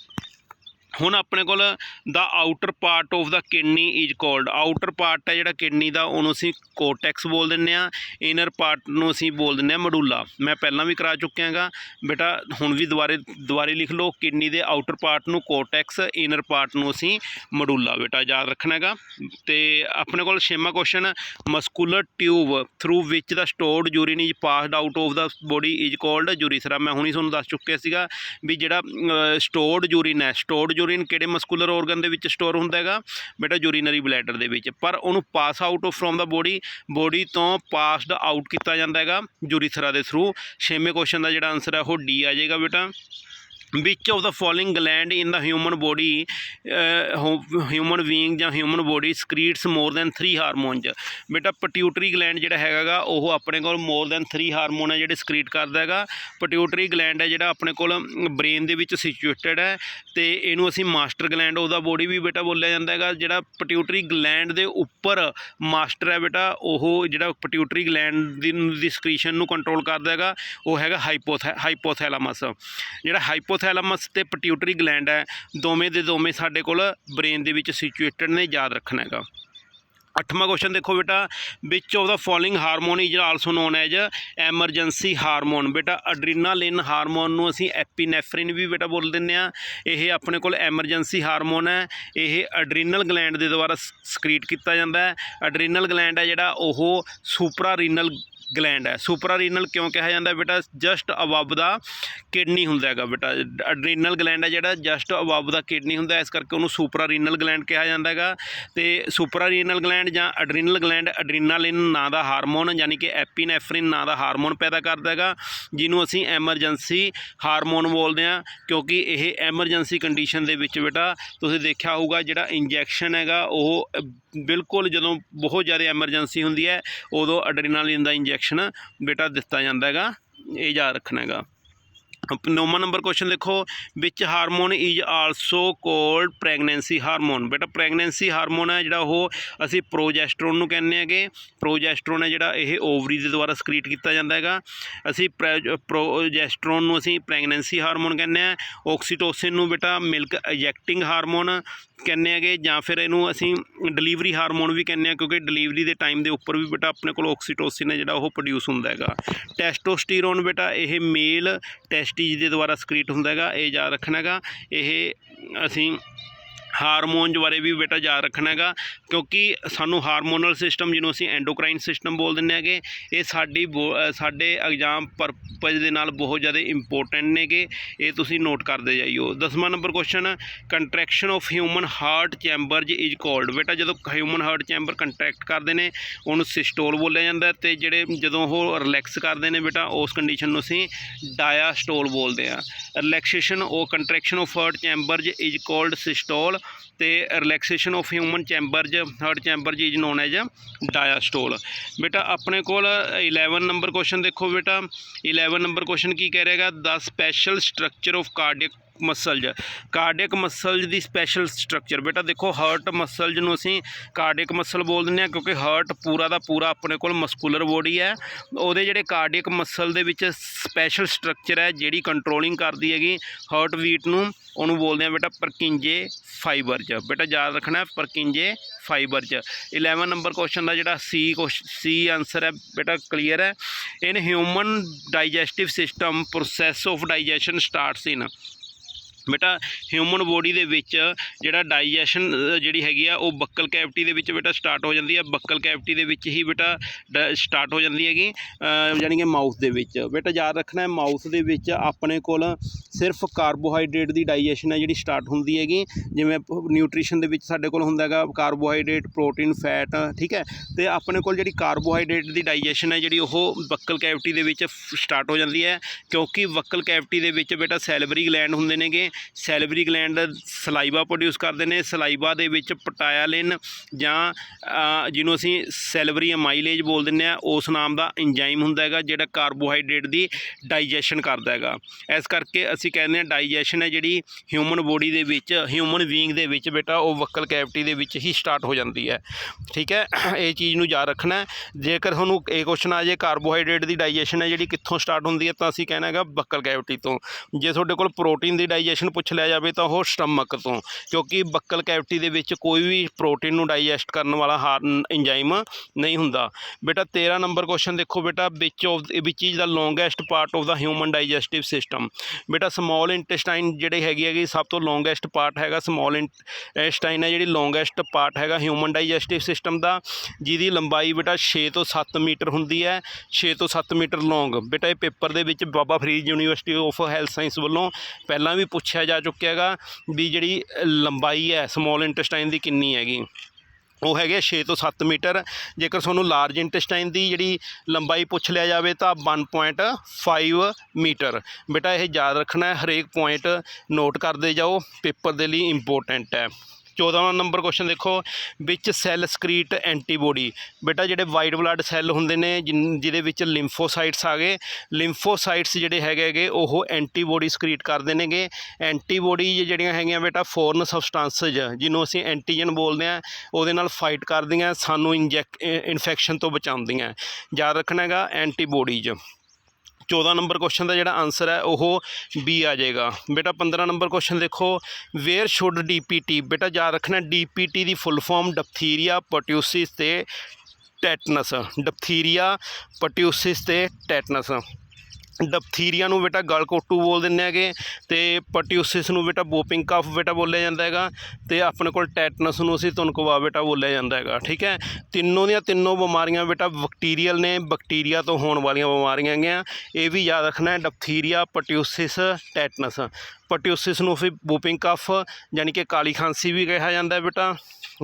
ਹੁਣ ਆਪਣੇ ਕੋਲ the outer part of the kidney is called outer part ਹੈ ਜਿਹੜਾ ਕਿਡਨੀ ਦਾ, ਉਹਨੂੰ ਅਸੀਂ ਕੋਟੈਕਸ ਬੋਲ ਦਿੰਦੇ ਆ ਇਨਰ ਪਾਰਟ ਨੂੰ ਅਸੀਂ ਬੋਲ ਦਿੰਦੇ ਆ ਮਡੂਲਾ ਮੈਂ ਪਹਿਲਾਂ ਵੀ ਕਰਾ ਚੁੱਕਿਆ ਹੈਗਾ। ਬੇਟਾ, ਹੁਣ ਵੀ ਦੁਬਾਰੇ ਦੁਬਾਰੇ ਲਿਖ ਲਓ। ਕਿਡਨੀ ਦੇ ਆਊਟਰ ਪਾਰਟ ਨੂੰ ਕੋਟੈਕਸ ਇਨਰ ਪਾਰਟ ਨੂੰ ਅਸੀਂ ਮਡੂਲਾ ਬੇਟਾ, ਯਾਦ ਰੱਖਣਾ ਹੈਗਾ। ਤੇ ਆਪਣੇ ਕੋਲ ਛੇਵਾਂ question muscular tube through which the stored urine is passed out of the body is called urethra ਮੈਂ ਹੁਣੀ ਤੁਹਾਨੂੰ ਦੱਸ ਚੁੱਕਿਆ ਸੀਗਾ ਵੀ ਜਿਹੜਾ ਸਟੋਰਡ ਯੂਰਿਨ ਹੈ ਸਟੋਰਡ ਯੂਰਿਨ ਕਿਹੜੇ ਮਸਕੂਲਰ ਆਰਗਨ ਦੇ ਵਿੱਚ ਸਟੋਰ ਹੁੰਦਾ ਹੈਗਾ? ਬੇਟਾ ਯੂਰੀਨਰੀ ਬਲੈਡਰ ਦੇ ਵਿੱਚ। ਪਰ ਉਹਨੂੰ pass out from the body body ਤੋਂ ਪਾਸਡ ਆਊਟ ਕੀਤਾ ਜਾਂਦਾ ਹੈਗਾ ਯੂਰੀਥਰਾ ਦੇ ਥਰੂ ਛੇਵੇਂ ਕੁਐਸਚਨ ਦਾ ਜਿਹੜਾ ਆਨਸਰ ਹੈ ਉਹ ਡੀ ਆ ਜਾਏਗਾ ਬੇਟਾ। Which of the following gland in the human body human being ਜਾਂ human body secretes more than 3 hormones ਬੇਟਾ ਪਟਿਊਟਰੀ ਗਲੈਂਡ ਜਿਹੜਾ ਹੈਗਾਗਾ ਉਹ ਆਪਣੇ ਕੋਲ ਮੋਰ ਦੈਨ 3 ਹਾਰਮੋਨ ਹੈ ਜਿਹੜੇ ਸਕਰੀਟ ਕਰਦਾ ਹੈਗਾ। ਪਟਿਊਟਰੀ ਗਲੈਂਡ ਹੈ ਜਿਹੜਾ ਆਪਣੇ ਕੋਲ ਬ੍ਰੇਨ ਦੇ ਵਿੱਚ ਸਿਚੁਏਟਡ ਹੈ ਤੇ ਇਹਨੂੰ ਅਸੀਂ ਮਾਸਟਰ ਗਲੈਂਡ ਉਹਦਾ ਬੋਡੀ ਵੀ ਬੇਟਾ ਬੋਲਿਆ ਜਾਂਦਾ ਹੈਗਾ। ਜਿਹੜਾ ਪਟਿਊਟਰੀ ਗਲੈਂਡ ਦੇ ਉੱਪਰ ਮਾਸਟਰ ਹੈ ਬੇਟਾ, ਉਹ ਜਿਹੜਾ ਪਟਿਊਟਰੀ ਗਲੈਂਡ ਦੀ ਦੀ ਸਕ੍ਰੀਸ਼ਨ ਨੂੰ ਕੰਟਰੋਲ ਕਰਦਾ ਹੈਗਾ, ਉਹ ਹੈਗਾ ਹਾਈਪੋਥੈ ਹਾਈਪੋਥੈਲਾਮਸ ਜਿਹੜਾ ਹਾਈਪੋ ਹਾਈਪੋਥੈਲਾਮਸ ਤੇ ਪਟਿਊਟਰੀ ਗਲੈਂਡ ਹੈ। ਦੋਵੇਂ ਦੇ ਦੋਵੇਂ ਸਾਡੇ ਕੋਲ ਬ੍ਰੇਨ ਦੇ ਵਿੱਚ ਸਿਚੁਏਟਡ ਨੇ, ਯਾਦ ਰੱਖਣਾ ਹੈਗਾ। ਅੱਠਵਾਂ ਕੁਐਸਚਨ ਦੇਖੋ ਬੇਟਾ। Which of the following hormone is also known as emergency hormone ਬੇਟਾ ਅਡਰੀਨਾਲਿਨ ਹਾਰਮੋਨ ਨੂੰ ਅਸੀਂ ਐਪੀਨੈਫ੍ਰਿਨ ਵੀ ਬੇਟਾ ਬੋਲ ਦਿੰਦੇ ਆ ਇਹ ਆਪਣੇ ਕੋਲ ਐਮਰਜੈਂਸੀ ਹਾਰਮੋਨ ਹੈ। ਇਹ ਅਡਰੀਨਲ ਗਲੈਂਡ ਦੇ ਦੁਆਰਾ ਸਕ੍ਰੀਟ ਕੀਤਾ ਜਾਂਦਾ ਹੈ। ਅਡਰੀਨਲ ਗਲੈਂਡ ਹੈ ਜਿਹੜਾ, ਉਹ ਸੁਪਰਾ ਰੀਨਲ ਗਲੈਂਡ ਹੈ। ਸੁਪਰਾ ਰੀਨਲ ਕਿਉਂ ਕਿਹਾ ਜਾਂਦਾ ਬੇਟਾ? ਜਸਟ ਅਬਵ ਦਾ ਕਿਡਨੀ ਹੁੰਦਾ ਹੈਗਾ ਬੇਟਾ। ਅਡਰੀਨਲ ਗਲੈਂਡ ਹੈ ਜਿਹੜਾ ਜਸਟ ਅਬਵ ਦਾ ਕਿਡਨੀ ਹੁੰਦਾ ਇਸ ਕਰਕੇ ਉਹਨੂੰ ਸੁਪਰਾ ਰੀਨਲ ਗਲੈਂਡ ਕਿਹਾ ਜਾਂਦਾ ਹੈਗਾ। ਤੇ ਸੁਪਰਾ ਰੀਨਲ ਗਲੈਂਡ ਜਾਂ ਅਡਰੀਨਲ ਗਲੈਂਡ ਅਡਰੀਨਾਲਿਨ ਨਾਂ ਦਾ ਹਾਰਮੋਨ, ਯਾਨੀ ਕਿ ਐਪੀਨੈਫ੍ਰਿਨ ਨਾਂ ਦਾ ਹਾਰਮੋਨ ਪੈਦਾ ਕਰਦਾ ਹੈਗਾ, ਜਿਹਨੂੰ ਅਸੀਂ ਐਮਰਜੈਂਸੀ ਹਾਰਮੋਨ ਬੋਲਦੇ ਹਾਂ, ਕਿਉਂਕਿ ਇਹ ਐਮਰਜੈਂਸੀ ਕੰਡੀਸ਼ਨ ਦੇ ਵਿੱਚ ਬੇਟਾ, ਤੁਸੀਂ ਦੇਖਿਆ ਹੋਊਗਾ ਜਿਹੜਾ ਇੰਜੈਕਸ਼ਨ ਹੈਗਾ, ਉਹ ਬਿਲਕੁਲ ਜਦੋਂ ਬਹੁਤ ਜ਼ਿਆਦਾ ਐਮਰਜੈਂਸੀ ਹੁੰਦੀ ਹੈ, ਉਦੋਂ ਅਡਰੀਨਾਲਿਨ ਦਾ ਇੰਜੈਕਸ਼ਨ ਬੇਟਾ ਦਿੱਤਾ ਜਾਂਦਾ ਹੈਗਾ, ਇਹ ਯਾਦ ਰੱਖਣਾ ਹੈਗਾ। ਨੌਵਾਂ ਨੰਬਰ ਕੁਐਸਚਨ ਦੇਖੋ, which hormone is also called pregnancy hormone ਬੇਟਾ ਪ੍ਰੈਗਨੈਂਸੀ ਹਾਰਮੋਨ ਹੈ ਜਿਹੜਾ ਉਹ ਅਸੀਂ ਪ੍ਰੋਜੈਸਟਰੋਨ ਨੂੰ ਕਹਿੰਦੇ ਹੈਗੇ। ਪ੍ਰੋਜੈਸਟਰੋਨ ਹੈ ਜਿਹੜਾ ਇਹ ਓਵਰੀ ਦੇ ਦੁਆਰਾ ਸਕ੍ਰੀਟ ਕੀਤਾ ਜਾਂਦਾ ਹੈਗਾ। ਅਸੀਂ ਪ੍ਰੈ- ਪ੍ਰੋਜੈਸਟਰੋਨ ਨੂੰ ਅਸੀਂ ਪ੍ਰੈਗਨੈਂਸੀ ਹਾਰਮੋਨ ਕਹਿੰਦੇ ਆ ਆਕਸੀਟੋਸਿਨ ਨੂੰ ਬੇਟਾ ਮਿਲਕ ਇਜੈਕਟਿੰਗ ਹਾਰਮੋਨ ਕਹਿੰਦੇ ਹੈਗੇ, ਜਾਂ ਫਿਰ ਇਹਨੂੰ ਅਸੀਂ ਡਿਲੀਵਰੀ ਹਾਰਮੋਨ ਵੀ ਕਹਿੰਦੇ ਆ ਕਿਉਂਕਿ ਡਿਲੀਵਰੀ ਦੇ ਟਾਈਮ ਦੇ ਉੱਪਰ ਵੀ ਬੇਟਾ ਆਪਣੇ ਕੋਲ ਆਕਸੀਟੋਸਿਨ ਹੈ ਜਿਹੜਾ ਉਹ ਪ੍ਰੋਡਿਊਸ ਹੁੰਦਾ ਹੈਗਾ। ਟੈਸਟੋਸਟੀਰੋਨ ਬੇਟਾ, ਇਹ ਮੇਲ ਟੈਸਟੀਜ ਦੇ ਦੁਆਰਾ ਸਕ੍ਰੀਟ ਹੁੰਦਾ ਹੈਗਾ, ਇਹ ਯਾਦ ਰੱਖਣਾ ਹੈਗਾ। ਇਹ ਅਸੀਂ ਹਾਰਮੋਨਸ ਬਾਰੇ ਵੀ ਬੇਟਾ ਯਾਦ ਰੱਖਣਾ ਹੈਗਾ, ਕਿਉਂਕਿ ਸਾਨੂੰ ਹਾਰਮੋਨਲ ਸਿਸਟਮ ਜਿਹਨੂੰ ਅਸੀਂ ਐਂਡੋਕਰਾਈਨ ਸਿਸਟਮ ਬੋਲ ਦਿੰਦੇ ਹੈਗੇ, ਇਹ ਸਾਡੀ ਬੋ- ਸਾਡੇ ਐਗਜ਼ਾਮ ਪਰਪਸ ਦੇ ਨਾਲ ਬਹੁਤ ਜ਼ਿਆਦਾ ਇੰਪੋਰਟੈਂਟ ਨੇਗੇ, ਇਹ ਤੁਸੀਂ ਨੋਟ ਕਰਦੇ ਜਾਈਓ। ਦਸਵਾਂ number question contraction of human heart chambers is called ਬੇਟਾ ਜਦੋਂ ਹਿਊਮਨ ਹਾਰਟ ਚੈਂਬਰ ਕੰਟਰੈਕਟ ਕਰਦੇ ਨੇ, ਉਹਨੂੰ ਸਿਸਟੋਲ ਬੋਲਿਆ ਜਾਂਦਾ ਹੈ ਤੇ ਜਿਹੜੇ ਜਦੋਂ ਉਹ ਰਿਲੈਕਸ ਕਰਦੇ ਨੇ ਬੇਟਾ, ਉਸ ਕੰਡੀਸ਼ਨ ਨੂੰ ਅਸੀਂ ਡਾਇਆਸਟੋਲ ਬੋਲਦੇ ਆ ਰਿਲੈਕਸੇਸ਼ਨ ਉਹ contraction of heart chambers is called systole ਤੇ relaxation of human chambers heart chambers is known as diastole ਬੇਟਾ, ਆਪਣੇ ਕੋਲ 11 ਨੰਬਰ ਕੁਐਸਚਨ ਦੇਖੋ ਬੇਟਾ। 11 ਨੰਬਰ ਕੁਐਸਚਨ ਕੀ ਕਹਿ ਰਿਹਾਗਾ the special structure of cardiac muscles cardiac muscles the special structure ਬੇਟਾ ਦੇਖੋ ਹਾਰਟ ਮਸਲਜ ਨੂੰ ਅਸੀਂ ਕਾਰਡੀਅਕ ਮਸਲ ਬੋਲ ਦਿੰਦੇ ਹਾਂ, ਕਿਉਂਕਿ ਹਾਰਟ ਪੂਰਾ ਦਾ ਪੂਰਾ ਆਪਣੇ ਕੋਲ ਮਸਕੂਲਰ ਬੋਡੀ ਹੈ। ਉਹਦੇ ਜਿਹੜੇ ਕਾਰਡੀਅਕ ਮਸਲ ਦੇ ਵਿੱਚ ਸਪੈਸ਼ਲ ਸਟਰਕਚਰ ਹੈ, ਜਿਹੜੀ ਕੰਟਰੋਲਿੰਗ ਕਰਦੀ ਹੈਗੀ ਹਾਰਟ ਵੀਟ ਨੂੰ, ਉਹਨੂੰ ਬੋਲਦੇ ਆ ਬੇਟਾ ਪਰਕਿੰਜੇ ਫਾਈਬਰ 'ਚ। ਬੇਟਾ ਯਾਦ ਰੱਖਣਾ ਪਰਕਿੰਜੇ ਫਾਈਬਰ 'ਚ। 11 ਨੰਬਰ ਕੁਐਸਚਨ ਦਾ ਜਿਹੜਾ ਸੀ ਸੀ ਆਨਸਰ ਹੈ, ਬੇਟਾ ਕਲੀਅਰ ਹੈ। In human digestive system process of digestion starts in ਬੇਟਾ ਹਿਊਮਨ ਬੋਡੀ ਦੇ ਵਿੱਚ ਜਿਹੜਾ ਡਾਈਜੈਸ਼ਨ ਜਿਹੜੀ ਹੈਗੀ ਆ ਉਹ ਬੱਕਲ ਕੈਵਿਟੀ ਦੇ ਵਿੱਚ ਬੇਟਾ ਸਟਾਰਟ ਹੋ ਜਾਂਦੀ ਆ। ਬੱਕਲ ਕੈਵਿਟੀ ਦੇ ਵਿੱਚ ਹੀ ਬੇਟਾ ਸਟਾਰਟ ਹੋ ਜਾਂਦੀ ਹੈਗੀ ਅ, ਯਾਨੀ ਕਿ ਮਾਊਥ ਦੇ ਵਿੱਚ। ਬੇਟਾ ਯਾਦ ਰੱਖਣਾ ਹੈ ਮਾਊਥ ਦੇ ਵਿੱਚ ਆਪਣੇ ਕੋਲ ਸਿਰਫ ਕਾਰਬੋਹਾਈਡਰੇਟ ਦੀ ਡਾਈਜੈਸ਼ਨ ਹੈ ਜਿਹੜੀ ਸਟਾਰਟ ਹੁੰਦੀ ਹੈਗੀ। ਜਿਵੇਂ ਨਿਊਟ੍ਰੀਸ਼ਨ ਦੇ ਵਿੱਚ ਸਾਡੇ ਕੋਲ ਹੁੰਦਾ ਹੈਗਾ ਕਾਰਬੋਹਾਈਡਰੇਟ ਪ੍ਰੋਟੀਨ ਫੈਟ ਠੀਕ ਹੈ? ਤੇ ਆਪਣੇ ਕੋਲ ਜਿਹੜੀ ਕਾਰਬੋਹਾਈਡਰੇਟ ਦੀ ਡਾਈਜੈਸ਼ਨ ਹੈ ਜਿਹੜੀ ਉਹ ਬੱਕਲ ਕੈਵਿਟੀ ਦੇ ਵਿੱਚ ਸਟਾਰਟ ਹੋ ਜਾਂਦੀ ਹੈ। ਕਿਉਂਕਿ ਬੱਕਲ ਕੈਵਿਟੀ ਦੇ ਵਿੱਚ ਬੇਟਾ ਸੈਲਵਰੀ ਗਲੈਂਡ ਹੁੰਦੇ ਨੇਗੇ। ਸੈਲਵਰੀ ਗਲੈਂਡ ਸਲਾਈਵਾ ਪ੍ਰੋਡਿਊਸ ਕਰਦੇ ਨੇ। ਸਲਾਈਵਾ ਦੇ ਵਿੱਚ ਪਟਾਇਲਿਨ ਜਾਂ ਜਿਹਨੂੰ ਅਸੀਂ ਸੈਲਵਰੀ ਅਮਾਈਲੇਜ ਬੋਲ ਦਿੰਦੇ ਆ ਉਸ ਨਾਮ ਦਾ ਐਂਜ਼ਾਈਮ ਹੁੰਦਾ ਹੈਗਾ, ਜਿਹੜਾ ਕਾਰਬੋਹਾਈਡਰੇਟ ਦੀ ਡਾਈਜੈਸ਼ਨ ਕਰਦਾ ਹੈਗਾ। ਇਸ ਕਰਕੇ ਅਸੀਂ ਕਹਿੰਦੇ ਆ ਡਾਈਜੈਸ਼ਨ ਹੈ ਜਿਹੜੀ ਹਿਊਮਨ ਬੋਡੀ ਦੇ ਵਿੱਚ ਹਿਊਮਨ ਬੀਇੰਗ ਦੇ ਵਿੱਚ ਬੇਟਾ, ਉਹ ਵਕਲ ਕੈਵਿਟੀ ਦੇ ਵਿੱਚ ਹੀ ਸਟਾਰਟ ਹੋ ਜਾਂਦੀ ਹੈ। ਠੀਕ ਹੈ, ਇਹ ਚੀਜ਼ ਨੂੰ ਯਾਦ ਰੱਖਣਾ ਜੇਕਰ ਤੁਹਾਨੂੰ ਇਹ ਕੁਐਸਚਨ ਆ ਜੇ ਕਾਰਬੋਹਾਈਡਰੇਟ ਦੀ ਡਾਈਜੈਸ਼ਨ ਹੈ ਜਿਹੜੀ ਕਿੱਥੋਂ ਸਟਾਰਟ ਹੁੰਦੀ ਹੈ, ਤਾਂ ਅਸੀਂ ਕਹਿਣਾ ਹੈਗਾ ਬੱਕਲ ਕੈਵਿਟੀ ਤੋਂ। ਜੇ ਤੁਹਾਡੇ ਕੋਲ ਪ੍ਰੋਟੀਨ ਦੀ ਡਾਈਜੈਸ਼ਨ ਪੁੱਛ ਲਿਆ ਜਾਵੇ, ਤਾਂ ਉਹ ਸਟਮਕ ਤੋਂ। ਕਿਉਂਕਿ ਬੱਕਲ ਕੈਵਿਟੀ ਦੇ ਵਿੱਚ ਕੋਈ ਵੀ ਪ੍ਰੋਟੀਨ ਨੂੰ ਡਾਈਜੈਸਟ ਕਰਨ ਵਾਲਾ ਹਾਰਨ ਇੰਜ਼ਾਈਮ ਨਹੀਂ ਹੁੰਦਾ। ਬੇਟਾ 13 ਨੰਬਰ ਕੁਐਸਚਨ ਦੇਖੋ ਬੇਟਾ, which of which is the longest part of the human digestive system ਬੇਟਾ ਸਮਾਲ ਇੰਟੈਸਟਾਈਨ ਜਿਹੜੇ ਹੈਗੀ ਹੈਗੀ, ਸਭ ਤੋਂ ਲੌਂਗੈਸਟ ਪਾਰਟ ਹੈਗਾ ਸਮਾਲ ਇੰਟੈਸਟਾਈਨ ਹੈ ਜਿਹੜੀ ਲੌਂਗੈਸਟ ਪਾਰਟ ਹੈਗਾ ਹਿਊਮਨ ਡਾਈਜੈਸਟਿਵ ਸਿਸਟਮ ਦਾ, ਜਿਹਦੀ ਲੰਬਾਈ ਬੇਟਾ 6 ਤੋਂ 7 ਮੀਟਰ ਹੁੰਦੀ ਹੈ 6 ਤੋਂ 7 ਮੀਟਰ ਲੌਂਗ ਬੇਟਾ ਇਹ ਪੇਪਰ ਦੇ ਵਿੱਚ Baba Farid university of health science ਵੱਲੋਂ ਪਹਿਲਾਂ ਵੀ ਪੁੱਛਿਆ ਜਾ ਚੁੱਕਿਆ ਹੈਗਾ ਵੀ ਜਿਹੜੀ ਲੰਬਾਈ ਹੈ ਸਮਾਲ ਇੰਟੈਸਟਾਈਨ ਦੀ ਕਿੰਨੀ ਹੈਗੀ। ਉਹ ਹੈਗੇ 6 ਤੋਂ 7 ਮੀਟਰ। ਜੇਕਰ ਤੁਹਾਨੂੰ ਲਾਰਜ ਇੰਟੈਸਟਾਈਨ ਦੀ ਜਿਹੜੀ ਲੰਬਾਈ ਪੁੱਛ ਲਿਆ ਜਾਵੇ ਤਾਂ 1.5 ਮੀਟਰ। ਬੇਟਾ, ਇਹ ਯਾਦ ਰੱਖਣਾ ਹੈ ਹਰੇਕ ਪੁਆਇੰਟ ਨੋਟ ਕਰਦੇ ਜਾਓ, ਪੇਪਰ ਦੇ ਲਈ ਇੰਪੋਰਟੈਂਟ ਹੈ। 14ਵਾਂ ਨੰਬਰ ਕੁਐਸਚਨ ਦੇਖੋ, ਵਿੱਚ ਸੈੱਲ ਸਕਰੀਟ ਐਂਟੀਬੋਡੀ ਬੇਟਾ, ਜਿਹੜੇ ਵਾਈਟ ਬਲੱਡ ਸੈੱਲ ਹੁੰਦੇ ਨੇ, ਜਿਨ- ਜਿਹਦੇ ਵਿੱਚ ਲਿੰਫੋਸਾਈਟਸ ਆ ਗਏ ਲਿੰਫੋਸਾਈਟਸ ਜਿਹੜੇ ਹੈਗੇ ਹੈਗੇ, ਉਹ ਐਂਟੀਬੋਡੀ ਸਕਰੀਟ ਕਰਦੇ ਨੇਗੇ। ਐਂਟੀਬੋਡੀ ਜਿਹੜੀਆਂ ਹੈਗੀਆਂ ਬੇਟਾ ਫੋਰਨ ਸਬਸਟੈਂਸਸ ਜਿਹਨੂੰ ਅਸੀਂ ਐਂਟੀਜਨ ਬੋਲਦੇ ਆ ਉਹਦੇ ਨਾਲ ਫਾਈਟ ਕਰਦੀਆਂ, ਸਾਨੂੰ ਇੰਜੈਕ ਇਨਫੈਕਸ਼ਨ ਤੋਂ ਬਚਾਉਂਦੀਆਂ। ਯਾਦ ਰੱਖਣਾ ਹੈਗਾ ਐਂਟੀਬੋਡੀਜ਼ 14 ਨੰਬਰ ਕੁਐਸਚਨ ਦਾ ਜਿਹੜਾ ਆਨਸਰ ਹੈ, ਉਹ ਬੀ ਆ ਜਾਏਗਾ। ਬੇਟਾ 15 ਨੰਬਰ ਕੁਐਸਚਨ ਦੇਖੋ। ਵੇਅਰ ਸ਼ੁੱਡ ਡੀਪੀਟੀ ਬੇਟਾ, ਯਾਦ ਰੱਖਣਾ ਡੀਪੀਟੀ ਦੀ ਫੁੱਲ ਫਾਰਮ ਡਪਥੀਰੀਆ ਪਰਟਿਊਸਿਸ ਤੇ ਟੈਟਨਸ ਡਪਥੀਰੀਆ ਪਰਟਿਊਸਿਸ ਤੇ ਟੈਟਨਸ ਡਪਥੀਰੀਆ ਨੂੰ ਬੇਟਾ ਗਲਕੋਟੂ ਬੋਲ ਦਿੰਦੇ ਹੈਗੇ, ਤੇ ਪਟਿਊਸਿਸ ਨੂੰ ਬੇਟਾ ਬੋਪਿੰਗ ਕਫ ਬੇਟਾ ਬੋਲਿਆ ਜਾਂਦਾ ਹੈਗਾ, ਤੇ ਆਪਣੇ ਕੋਲ ਟੈਟਨਸ ਨੂੰ ਅਸੀਂ ਤੁਨਕਵਾ ਬੇਟਾ ਬੋਲਿਆ ਜਾਂਦਾ ਹੈਗਾ, ਠੀਕ ਹੈ? ਤਿੰਨੋਂ ਦੀਆਂ ਤਿੰਨੋਂ ਬਿਮਾਰੀਆਂ ਬੇਟਾ ਬੈਕਟੀਰੀਅਲ ਨੇ ਬੈਕਟੀਰੀਆ ਤੋਂ ਹੋਣ ਵਾਲੀਆਂ ਬਿਮਾਰੀਆਂ ਹੈਗੀਆਂ, ਇਹ ਵੀ ਯਾਦ ਰੱਖਣਾ ਹੈ ਡਪਥੀਰੀਆ ਪਟਿਊਸਿਸ ਟੈਟਨਸ। ਪਟਿਊਸਿਸ ਨੂੰ ਫਿਰ ਬੋਪਿੰਗ ਕਫ, ਯਾਨੀ ਕਿ ਕਾਲੀ ਖਾਂਸੀ ਵੀ ਕਿਹਾ ਜਾਂਦਾ ਬੇਟਾ।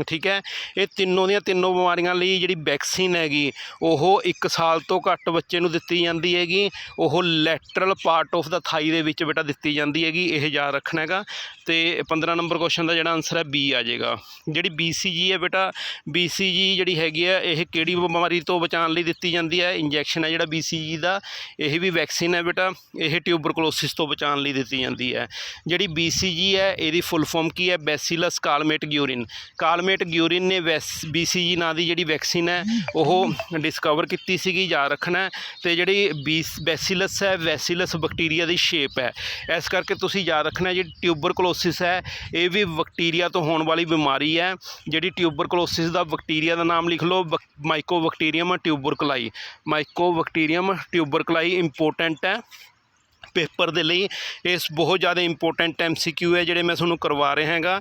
ਠੀਕ ਹੈ? ਇਹ ਤਿੰਨੋਂ ਦੀਆਂ ਤਿੰਨੋਂ ਬਿਮਾਰੀਆਂ ਲਈ ਜਿਹੜੀ ਵੈਕਸੀਨ ਹੈਗੀ, ਉਹ 1 ਸਾਲ ਤੋਂ ਘੱਟ ਬੱਚੇ ਨੂੰ ਦਿੱਤੀ ਜਾਂਦੀ ਹੈਗੀ। ਉਹ lateral part of the thigh ਦੇ ਵਿੱਚ ਬੇਟਾ ਦਿੱਤੀ ਜਾਂਦੀ ਹੈਗੀ, ਇਹ ਯਾਦ ਰੱਖਣਾ ਹੈਗਾ। ਤੇ 15 ਨੰਬਰ ਕੁਐਸਚਨ ਦਾ ਜਿਹੜਾ ਆਨਸਰ ਹੈ ਬੀ ਆ ਜਾਏਗਾ। ਜਿਹੜੀ BCG ਹੈ ਬੇਟਾ BCG ਜਿਹੜੀ ਹੈਗੀ ਹੈ, ਇਹ ਕਿਹੜੀ ਬਿਮਾਰੀ ਤੋਂ ਬਚਾਉਣ ਲਈ ਦਿੱਤੀ ਜਾਂਦੀ ਹੈ? ਇੰਜੈਕਸ਼ਨ ਹੈ ਜਿਹੜਾ BCG ਦਾ, ਇਹ ਵੀ ਵੈਕਸੀਨ ਹੈ ਬੇਟਾ। ਇਹ ਟਿਊਬਰਕਲੋਸਿਸ ਤੋਂ ਬਚਾਉਣ ਲਈ ਦਿੱਤੀ ਜਾਂਦੀ ਹੈ। ਜਿਹੜੀ BCG ਹੈ, ਇਹਦੀ ਫੁੱਲ ਫਾਰਮ ਕੀ ਹੈ? ਬੈਸੀਲਸ ਕਾਲਮੇਟ ਗਿਊਰਿਨ ਕਾਲਮੇਟ ਗਿਊਰਿਨ ਨੇ ਵੈਸ BCG ਨਾਂ ਦੀ ਜਿਹੜੀ ਵੈਕਸੀਨ ਹੈ, ਉਹ ਡਿਸਕਵਰ ਕੀਤੀ ਸੀਗੀ, ਯਾਦ ਰੱਖਣਾ ਹੈ। ਤੇ ਜਿਹੜੀ ਬੀਸ ਬੈਸੀਲਸ ਹੈ ਵੈਸੀਲਸ ਬੈਕਟੀਰੀਆ ਦੀ ਸ਼ੇਪ ਹੈ। ਇਸ ਕਰਕੇ ਤੁਸੀਂ ਯਾਦ ਰੱਖਣਾ ਜਿਹੜੀ ਟਿਊਬਰਕਲੋਸਿਸ ਹੈ, ਇਹ ਵੀ ਬੈਕਟੀਰੀਆ ਤੋਂ ਹੋਣ ਵਾਲੀ ਬਿਮਾਰੀ ਹੈ। ਜਿਹੜੀ ਟਿਊਬਰਕਲੋਸਿਸ ਦਾ ਬੈਕਟੀਰੀਆ ਦਾ ਨਾਮ ਲਿਖ ਲਓ ਮਾਈਕੋਬੈਕਟੀਰੀਅਮ ਟਿਊਬਰਕਲਾਈ ਮਾਈਕੋਬੈਕਟੀਰੀਅਮ ਟਿਊਬਰਕਲਾਈ ਇੰਪੋਰਟੈਂਟ ਹੈ। ਪੇਪਰ ਦੇ ਲਈ ਇਸ ਬਹੁਤ ਜ਼ਿਆਦਾ ਇੰਪੋਰਟੈਂਟ ਐਮਸੀਕਿਊ ਹੈ ਜਿਹੜੇ ਮੈਂ ਤੁਹਾਨੂੰ ਕਰਵਾ ਰਿਹਾ ਹੈਗਾ।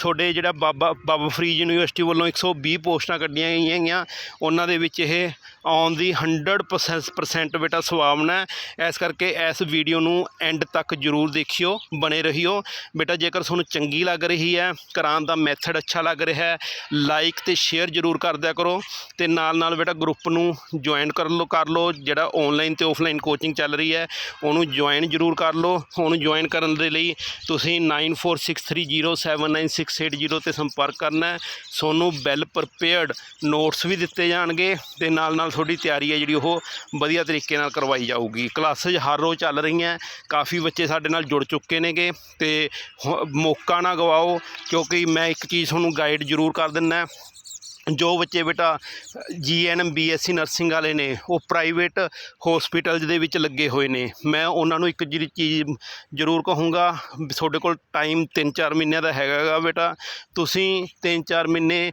ਤੁਹਾਡੇ ਜਿਹੜਾ ਬਾਬਾ ਬਾਬਾ ਫਰੀਦ ਯੂਨੀਵਰਸਿਟੀ ਵੱਲੋਂ 120 ਪੋਸਟਾਂ ਕੱਢੀਆਂ ਗਈਆਂ ਹੈਗੀਆਂ। ਉਹਨਾਂ ਦੇ ਵਿੱਚ ਇਹ ਆਉਣ ਦੀ 100% ਬੇਟਾ ਸੁਭਾਵਨਾ ਇਸ ਕਰਕੇ ਇਸ ਵੀਡੀਓ ਨੂੰ ਐਂਡ ਤੱਕ ਜਰੂਰ ਦੇਖਿਓ, ਬਣੇ ਰਹੀਓ। ਬੇਟਾ, ਜੇਕਰ ਤੁਹਾਨੂੰ ਚੰਗੀ ਲੱਗ ਰਹੀ ਹੈ ਕਰਾਉਣ ਦਾ ਮੈਥਡ ਅੱਛਾ ਲੱਗ ਰਿਹਾ ਹੈ ਲਾਈਕ ਤੇ ਸ਼ੇਅਰ ਜਰੂਰ ਕਰ ਦਿਆ ਕਰੋ ਤੇ ਨਾਲ ਨਾਲ ਬੇਟਾ ਗਰੁੱਪ ਨੂੰ ਜੁਆਇਨ ਕਰ ਲਓ ਕਰ ਲਓ। ਜਿਹੜਾ ਆਨਲਾਈਨ ਤੇ ਆਫਲਾਈਨ ਕੋਚਿੰਗ ਚੱਲ ਰਹੀ ਹੈ, ਉਹਨੂੰ ਜੁਆਇਨ ਜਰੂਰ ਕਰ ਲਓ। ਉਹਨੂੰ ਜੁਆਇਨ ਕਰਨ ਦੇ ਲਈ ਤੁਸੀਂ 9463079680 ਤੇ ਸੰਪਰਕ ਕਰਨਾ ਹੈ। ਤੁਹਾਨੂੰ ਵੈਲ ਪ੍ਰਪੇਅਰਡ ਨੋਟਸ ਵੀ ਦਿੱਤੇ ਜਾਣਗੇ ਤੇ ਨਾਲ ਨਾਲ ਤੁਹਾਡੀ ਤਿਆਰੀ ਹੈ ਜਿਹੜੀ ਉਹ ਵਧੀਆ ਤਰੀਕੇ ਨਾਲ ਕਰਵਾਈ ਜਾਊਗੀ। ਕਲਾਸਿਸ ਹਰ ਰੋਜ਼ ਚੱਲ ਰਹੀਆਂ ਕਾਫੀ ਬੱਚੇ ਸਾਡੇ ਨਾਲ ਜੁੜ ਚੁੱਕੇ ਨੇਗੇ ਤੇ ਹੁ- ਮੌਕਾ ਨਾ ਗਵਾਓ, ਕਿਉਂਕਿ ਮੈਂ ਇੱਕ ਚੀਜ਼ ਤੁਹਾਨੂੰ ਗਾਈਡ ਜ਼ਰੂਰ ਕਰ ਦਿੰਦਾ ਜੋ ਬੱਚੇ ਬੇਟਾ ਜੀਐਨਐਮ ਬੀਐਸਸੀ ਨਰਸਿੰਗ ਵਾਲੇ ਨੇ, ਉਹ ਪ੍ਰਾਈਵੇਟ ਹਸਪੀਟਲਸ ਦੇ ਵਿੱਚ ਲੱਗੇ ਹੋਏ ਨੇ। ਮੈਂ ਉਹਨਾਂ ਨੂੰ ਇੱਕ ਜਿਹੜੀ ਚੀਜ਼ ਜ਼ਰੂਰ ਕਹੂੰਗਾ ਵੀ ਤੁਹਾਡੇ ਕੋਲ ਟਾਈਮ 3-4 ਮਹੀਨਿਆਂ ਦਾ ਹੈਗਾ ਬੇਟਾ। ਤੁਸੀਂ 3-4 ਮਹੀਨੇ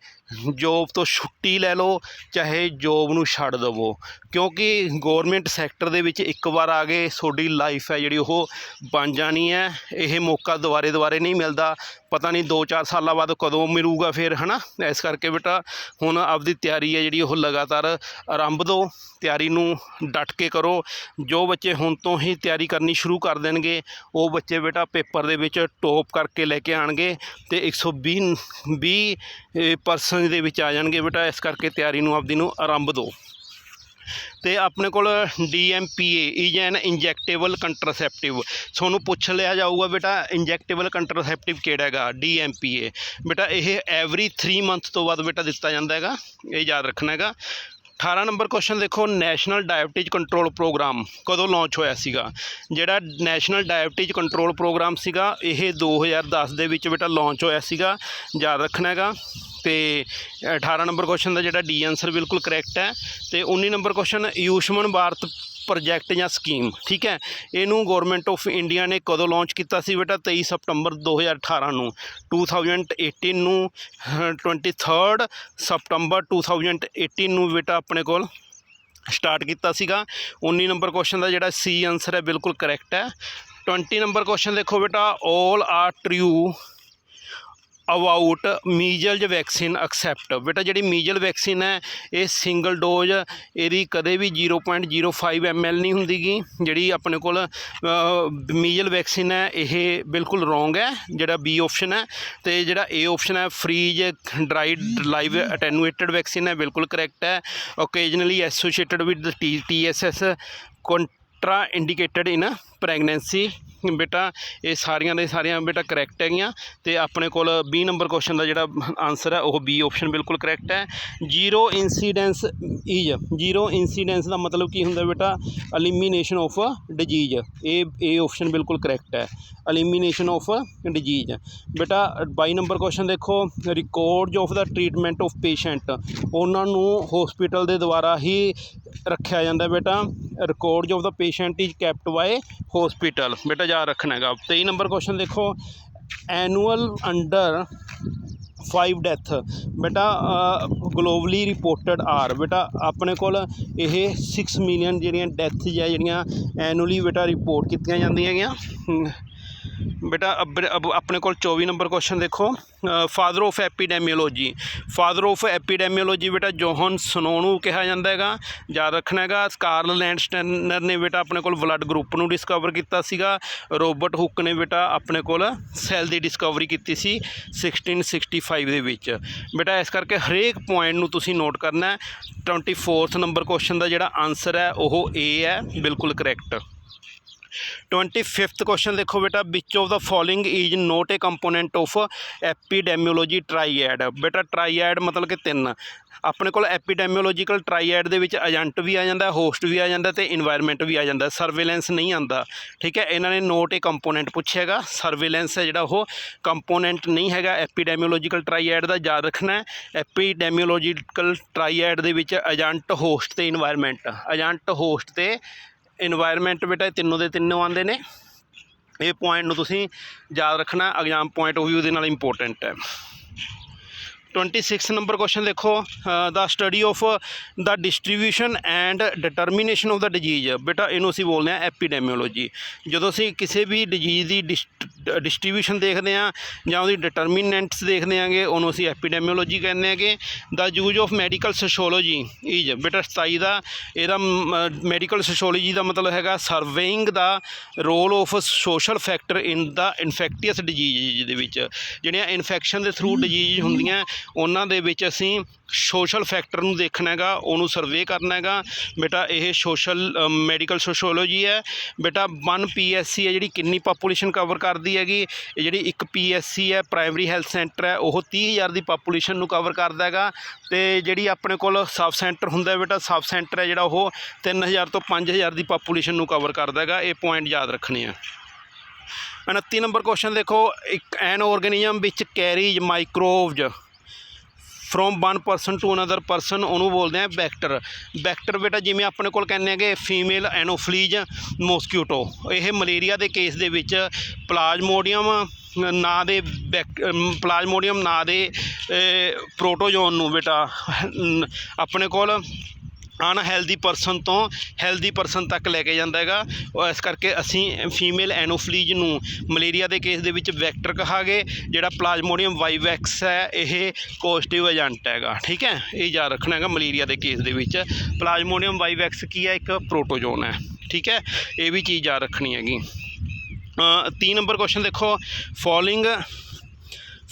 ਜੋਬ ਤੋਂ ਛੁੱਟੀ ਲੈ ਲਓ, ਚਾਹੇ ਜੋਬ ਨੂੰ ਛੱਡ ਦੇਵੋ। ਕਿਉਂਕਿ ਗਵਰਨਮੈਂਟ ਸੈਕਟਰ ਦੇ ਵਿੱਚ ਇੱਕ ਵਾਰ ਆ ਗਏ ਤੁਹਾਡੀ ਲਾਈਫ ਹੈ ਜਿਹੜੀ, ਉਹ ਬਣ ਜਾਣੀ ਹੈ। ਇਹ ਮੌਕਾ ਦੁਬਾਰੇ ਦੁਬਾਰੇ ਨਹੀਂ ਮਿਲਦਾ। ਪਤਾ ਨਹੀਂ 2-4 ਸਾਲਾਂ ਬਾਅਦ ਕਦੋਂ ਮਿਲੂਗਾ ਫਿਰ, ਹਨਾ? ਇਸ ਕਰਕੇ ਬੇਟਾ, ਹੁਣ ਆਪਦੀ ਤਿਆਰੀ ਹੈ ਜਿਹੜੀ ਉਹ ਲਗਾਤਾਰ ਆਰੰਭ ਦਿਓ। ਤਿਆਰੀ ਨੂੰ ਡਟ ਕੇ ਕਰੋ। ਜੋ ਬੱਚੇ ਹੁਣ ਤੋਂ ਹੀ ਤਿਆਰੀ ਕਰਨੀ ਸ਼ੁਰੂ ਕਰ ਦੇਣਗੇ, ਉਹ ਬੱਚੇ ਬੇਟਾ ਪੇਪਰ ਦੇ ਵਿੱਚ ਟੋਪ ਕਰਕੇ ਲੈ ਕੇ ਆਣਗੇ ਤੇ 120 20 ਪਰਸੈਂਟ ਦੇ ਵਿੱਚ ਆ ਜਾਣਗੇ ਬੇਟਾ। ਇਸ ਕਰਕੇ ਤਿਆਰੀ ਨੂੰ ਆਪਦੀ ਨੂੰ ਆਰੰਭ ਦਿਓ। ਤੇ ਆਪਣੇ ਕੋਲ DMPA is an injectable contraceptive ਤੁਹਾਨੂੰ ਪੁੱਛ ਲਿਆ ਜਾਊਗਾ, ਬੇਟਾ ਇੰਜੈਕਟੇਬਲ ਕੰਟਰਸੈਪਟਿਵ ਕਿਹੜਾ ਹੈਗਾ? DMPA ਬੇਟਾ, ਇਹ ਐਵਰੀ 3 ਮੰਥ ਤੋਂ ਬਾਅਦ ਬੇਟਾ ਦਿੱਤਾ ਜਾਂਦਾ ਹੈਗਾ। ਇਹ ਯਾਦ ਰੱਖਣਾ ਹੈਗਾ। 18 ਨੰਬਰ ਕੁਐਸਚਨ ਦੇਖੋ ਨੈਸ਼ਨਲ ਡਾਇਬਟੀਜ਼ ਕੰਟਰੋਲ ਪ੍ਰੋਗਰਾਮ ਕਦੋਂ ਲਾਂਚ ਹੋਇਆ ਸੀਗਾ? ਜਿਹੜਾ ਨੈਸ਼ਨਲ ਡਾਇਬਟੀਜ਼ ਕੰਟਰੋਲ ਪ੍ਰੋਗਰਾਮ ਸੀਗਾ, ਇਹ 2010 ਦੇ ਵਿੱਚ ਬੇਟਾ ਲਾਂਚ ਹੋਇਆ ਸੀਗਾ। ਯਾਦ ਰੱਖਣਾ ਹੈਗਾ। ਤੇ 18 ਨੰਬਰ ਕੁਐਸਚਨ ਦਾ ਜਿਹੜਾ ਡੀ ਆਨਸਰ ਬਿਲਕੁਲ ਕਰੈਕਟ ਹੈ ਤੇ 19 number question Ayushman Bharat project ਜਾਂ ਸਕੀਮ ਠੀਕ ਹੈ? ਇਹਨੂੰ ਗਵਰਨਮੈਂਟ ਆਫ ਇੰਡੀਆ ਨੇ ਕਦੋਂ ਲਾਂਚ ਕੀਤਾ ਸੀ ਬੇਟਾ? 23 ਸਤੰਬਰ 2018 ਨੂੰ। 2018 ਨੂੰ ਅਹ, 23rd ਸਤੰਬਰ 2018 ਨੂੰ ਬੇਟਾ ਆਪਣੇ ਕੋਲ ਸਟਾਰਟ ਕੀਤਾ ਸੀਗਾ। 19 ਨੰਬਰ ਕੁਐਸਚਨ ਦਾ ਜਿਹੜਾ ਸੀ ਆਨਸਰ ਹੈ ਬਿਲਕੁਲ ਕਰੈਕਟ ਹੈ। 20 ਨੰਬਰ ਕੁਐਸਚਨ ਦੇਖੋ ਬੇਟਾ 올 are true about measles vaccine except. ਬੇਟਾ, ਜਿਹੜੀ ਮੀਜ਼ਲ ਵੈਕਸੀਨ ਹੈ, ਇਹ ਸਿੰਗਲ ਡੋਜ਼, ਇਹਦੀ ਕਦੇ ਵੀ 0.05 ml ਨਹੀਂ ਹੁੰਦੀਗੀ। ਜਿਹੜੀ ਆਪਣੇ ਕੋਲ ਮੀਜ਼ਲ ਵੈਕਸੀਨ ਹੈ, ਇਹ ਬਿਲਕੁਲ ਰੋਂਗ ਹੈ, ਜਿਹੜਾ ਬੀ ਆਪਸ਼ਨ ਹੈ। ਤੇ ਜਿਹੜਾ ਏ ਆਪਸ਼ਨ ਹੈ, freeze dried live attenuated vaccine ਹੈ, ਬਿਲਕੁਲ ਕਰੈਕਟ ਹੈ। Occasionally associated with TSS contraindicated in pregnancy ਬੇਟਾ, ਇਹ ਸਾਰੀਆਂ ਦੇ ਸਾਰੀਆਂ ਬੇਟਾ ਕਰੈਕਟ ਹੈਗੀਆਂ ਤੇ ਆਪਣੇ ਕੋਲ 20 ਨੰਬਰ ਕੁਐਸਚਨ ਦਾ ਜਿਹੜਾ ਆਨਸਰ ਹੈ, ਉਹ ਬੀ ਆਪਸ਼ਨ ਬਿਲਕੁਲ ਕਰੈਕਟ ਹੈ। Zero incidence is zero incidence ਦਾ ਮਤਲਬ ਕੀ ਹੁੰਦਾ ਬੇਟਾ? ਐਲੀਮੀਨੇਸ਼ਨ ਆਫ ਡਿਜੀਜ਼ ਇਹ ਇਹ ਆਪਸ਼ਨ ਬਿਲਕੁਲ ਕਰੈਕਟ ਹੈ। ਐਲੀਮੀਨੇਸ਼ਨ ਆਫ ਡਿਜੀਜ਼ ਬੇਟਾ 22 ਨੰਬਰ ਕੁਐਸਚਨ ਦੇਖੋ records of the treatment of patient ਉਹਨਾਂ ਨੂੰ ਹਸਪੀਟਲ ਦੇ ਦੁਆਰਾ ਹੀ ਰੱਖਿਆ ਜਾਂਦਾ ਬੇਟਾ। Records of the patient is kept by hospital ਬੇਟਾ ਯਾਦ ਰੱਖਣਾ ਹੈਗਾ। 23 ਨੰਬਰ ਕੁਐਸਚਨ ਦੇਖੋ। ਐਨੂਅਲ ਅੰਡਰ 5 ਡੈਥ ਬੇਟਾ ਗਲੋਬਲੀ ਰਿਪੋਰਟਡ ਆਰ ਬੇਟਾ, ਆਪਣੇ ਕੋਲ ਇਹ 6 ਮਿਲੀਅਨ ਜਿਹੜੀਆਂ ਡੈਥ ਜਾਂ ਜਿਹੜੀਆਂ ਐਨੂਅਲੀ ਬੇਟਾ ਰਿਪੋਰਟ ਕੀਤੀਆਂ ਜਾਂਦੀਆਂ ਹੈਗੀਆਂ। ਬੇਟਾ, ਅਬ- ਅਬ ਆਪਣੇ ਕੋਲ 24 ਨੰਬਰ ਕੁਐਸਚਨ ਦੇਖੋ। Father of epidemiology father of epidemiology ਬੇਟਾ, ਜੋਹਨ ਸਨੋ ਨੂੰ ਕਿਹਾ ਜਾਂਦਾ ਹੈਗਾ। ਯਾਦ ਰੱਖਣਾ ਹੈਗਾ, ਸਕਾਰਲ ਲੈਂਡਸਟੈਨਰ ਨੇ ਬੇਟਾ, ਆਪਣੇ ਕੋਲ ਬਲੱਡ ਗਰੁੱਪ ਨੂੰ ਡਿਸਕਵਰ ਕੀਤਾ ਸੀਗਾ। ਰੋਬਰਟ ਹੁੱਕ ਨੇ ਬੇਟਾ, ਆਪਣੇ ਕੋਲ ਸੈੱਲ ਦੀ ਡਿਸਕਵਰੀ ਕੀਤੀ ਸੀ 1665 ਦੇ ਵਿੱਚ। ਬੇਟਾ, ਇਸ ਕਰਕੇ ਹਰੇਕ ਪੁਆਇੰਟ ਨੂੰ ਤੁਸੀਂ ਨੋਟ ਕਰਨਾ ਹੈ। 24th ਨੰਬਰ ਕੁਐਸਚਨ ਦਾ ਜਿਹੜਾ ਆਨਸਰ ਹੈ, ਉਹ ਏ ਹੈ। ਬਿਲਕੁਲ ਕਰੈਕਟ 25th ਕੁਐਸਚਨ ਦੇਖੋ ਬੇਟਾ which of the following is not a component of epidemiology triad ਬੇਟਾ ਟ੍ਰਾਈਐਡ ਮਤਲਬ ਕਿ ਤਿੰਨ। ਆਪਣੇ ਕੋਲ ਐਪੀਡੈਮੀਓਲੋਜੀਕਲ ਟ੍ਰਾਈਐਡ ਦੇ ਵਿੱਚ ਏਜੰਟ ਵੀ ਆ ਜਾਂਦਾ ਹੋਸਟ ਵੀ ਆ ਜਾਂਦਾ ਤੇ এনवायरमेंट ਵੀ ਆ ਜਾਂਦਾ। ਸਰਵੇਲੈਂਸ ਨਹੀਂ ਆਂਦਾ ਠੀਕ ਹੈ, ਇਹਨਾਂ ਨੇ ਨੋਟ ਏ ਕੰਪੋਨੈਂਟ ਪੁੱਛਿਆਗਾ ਸਰਵੇਲੈਂਸ ਹੈ ਜਿਹੜਾ ਉਹ। ਕੰਪੋਨੈਂਟ ਨਹੀਂ ਹੈਗਾ ਐਪੀਡੈਮੀਓਲੋਜੀਕਲ ਟ੍ਰਾਈਐਡ ਦਾ, ਯਾਦ ਰੱਖਣਾ ਐਪੀਡੈਮੀਓਲੋਜੀਕਲ ਟ੍ਰਾਈਐਡ ਦੇ ਵਿੱਚ ਏਜੰਟ ਹੋਸਟ ਤੇ এনवायरमेंट ਏਜੰਟ ਹੋਸਟ ਤੇ এনवायरमेंट ਬੇਟਾ, ਇਹ ਤਿੰਨੋਂ ਦੇ ਤਿੰਨੋਂ ਆਉਂਦੇ ਨੇ। ਇਹ ਪੁਆਇੰਟ ਨੂੰ ਤੁਸੀਂ ਯਾਦ ਰੱਖਣਾ ਐਗਜ਼ਾਮ ਪੁਆਇੰਟ ਆਫ View ਦੇ ਨਾਲ ਇੰਪੋਰਟੈਂਟ ਹੈ। 26 ਨੰਬਰ ਕੁਐਸਚਨ ਦੇਖੋ the study of the distribution and determination of the disease ਬੇਟਾ, ਇਹਨੂੰ ਅਸੀਂ ਬੋਲਦੇ ਹਾਂ ਐਪੀਡੈਮੀਓਲੋਜੀ ਜਦੋਂ ਅਸੀਂ ਕਿਸੇ ਵੀ ਡਿਜੀਜ਼ ਦੀ ਡਿਸਟ੍ਰੀਬਿਊਸ਼ਨ ਦੇਖਦੇ ਹਾਂ ਜਾਂ ਉਹਦੀ ਡਿਟਰਮੀਨੈਂਟਸ ਦੇਖਦੇ ਆਂਗੇ ਉਹਨੂੰ ਅਸੀਂ ਐਪੀਡੈਮੀਓਲੋਜੀ ਕਹਿੰਦੇ ਆਂਗੇ the use of medical sociology is ਬੇਟਾ 27 ਦਾ, ਇਹਦਾ ਮੈਡੀਕਲ ਸੋਸ਼ੋਲੋਜੀ ਦਾ ਮਤਲਬ ਹੈਗਾ surveying the role of social factor in the infectious disease ਦੇ ਵਿੱਚ। ਜਿਹੜੀਆਂ ਇਨਫੈਕਸ਼ਨ ਦੇ ਥਰੂ ਡਿਜੀਜ਼ ਹੁੰਦੀਆਂ ਉਹਨਾਂ ਦੇ ਵਿੱਚ ਅਸੀਂ ਸੋਸ਼ਲ ਫੈਕਟਰ ਨੂੰ ਦੇਖਣਾ ਹੈਗਾ, ਉਹਨੂੰ ਸਰਵੇ ਕਰਨਾ ਹੈਗਾ। ਬੇਟਾ, ਇਹ ਸੋਸ਼ਲ ਮੈਡੀਕਲ ਸੋਸ਼ੋਲੋਜੀ ਹੈ। ਬੇਟਾ 1 ਪੀਐਸਸੀ ਹੈ ਜਿਹੜੀ ਕਿੰਨੀ ਪਾਪੂਲੇਸ਼ਨ ਕਵਰ ਕਰਦੀ ਹੈਗੀ। ਇਹ ਜਿਹੜੀ ਇੱਕ ਪੀਐਸਸੀ ਹੈ ਪ੍ਰਾਇਮਰੀ ਹੈਲਥ ਸੈਂਟਰ ਹੈ, ਉਹ 30000 ਦੀ ਪਾਪੂਲੇਸ਼ਨ ਨੂੰ ਕਵਰ ਕਰਦਾ ਹੈਗਾ। ਤੇ ਜਿਹੜੀ ਆਪਣੇ ਕੋਲ ਸਬ ਸੈਂਟਰ ਹੁੰਦਾ ਬੇਟਾ ਸਬ ਸੈਂਟਰ ਹੈ ਜਿਹੜਾ ਉਹ 3000 ਤੋਂ 5000 ਦੀ ਪਾਪੂਲੇਸ਼ਨ ਨੂੰ ਕਵਰ ਕਰਦਾ ਹੈਗਾ। ਇਹ ਪੁਆਇੰਟ ਯਾਦ ਰੱਖਣੇ ਆ 29 ਨੰਬਰ ਕੁਐਸਚਨ ਦੇਖੋ, ਇੱਕ an organism which carries microbes from one person to another person ਉਹਨੂੰ ਬੋਲਦੇ ਆ ਵੈਕਟਰ ਵੈਕਟਰ ਬੇਟਾ ਜਿਵੇਂ ਆਪਣੇ ਕੋਲ ਕਹਿੰਦੇ ਹੈਗੇ ਫੀਮੇਲ ਐਨੋਫਲੀਜ ਮੋਸਕੀਟੋ ਇਹ ਮਲੇਰੀਆ ਦੇ ਕੇਸ ਦੇ ਵਿੱਚ ਪਲਾਜ਼ਮੋਡੀਅਮ ਨਾਂ ਦੇ ਬੈਕ- ਪਲਾਜ਼ਮੋਡੀਅਮ ਨਾਂ ਦੇ ਪ੍ਰੋਟੋਜੋਨ ਨੂੰ ਬੇਟਾ। ਆਪਣੇ ਕੋਲ ਅਨਹੈਲਦੀ ਪਰਸਨ ਤੋਂ ਹੈਲਦੀ ਪਰਸਨ ਤੱਕ ਲੈ ਕੇ ਜਾਂਦਾ ਹੈਗਾ। ਉਹ ਇਸ ਕਰਕੇ ਅਸੀਂ ਫੀਮੇਲ ਐਨੋਫਲੀਜ ਨੂੰ ਮਲੇਰੀਆ ਦੇ ਕੇਸ ਦੇ ਵਿੱਚ ਵੈਕਟਰ ਕਹਾਗੇ ਜਿਹੜਾ ਪਲਾਜ਼ਮੋਡੀਅਮ ਵਾਈਵੈਕਸ ਹੈ ਇਹ ਪੋਜ਼ਿਟਿਵ ਏਜੰਟ ਹੈਗਾ ਠੀਕ ਹੈ? ਇਹ ਯਾਦ ਰੱਖਣਾ ਹੈਗਾ ਮਲੇਰੀਆ ਦੇ ਕੇਸ ਦੇ ਵਿੱਚ। ਪਲਾਜ਼ਮੋਡੀਅਮ ਵਾਈਵੈਕਸ ਕੀ ਹੈ? ਇੱਕ ਪ੍ਰੋਟੋਜੋਨ ਹੈ ਠੀਕ ਹੈ? ਇਹ ਵੀ ਚੀਜ਼ ਯਾਦ ਰੱਖਣੀ ਹੈਗੀ। ਅ, ਨੰਬਰ ਕੁਐਸਚਨ ਦੇਖੋ। Following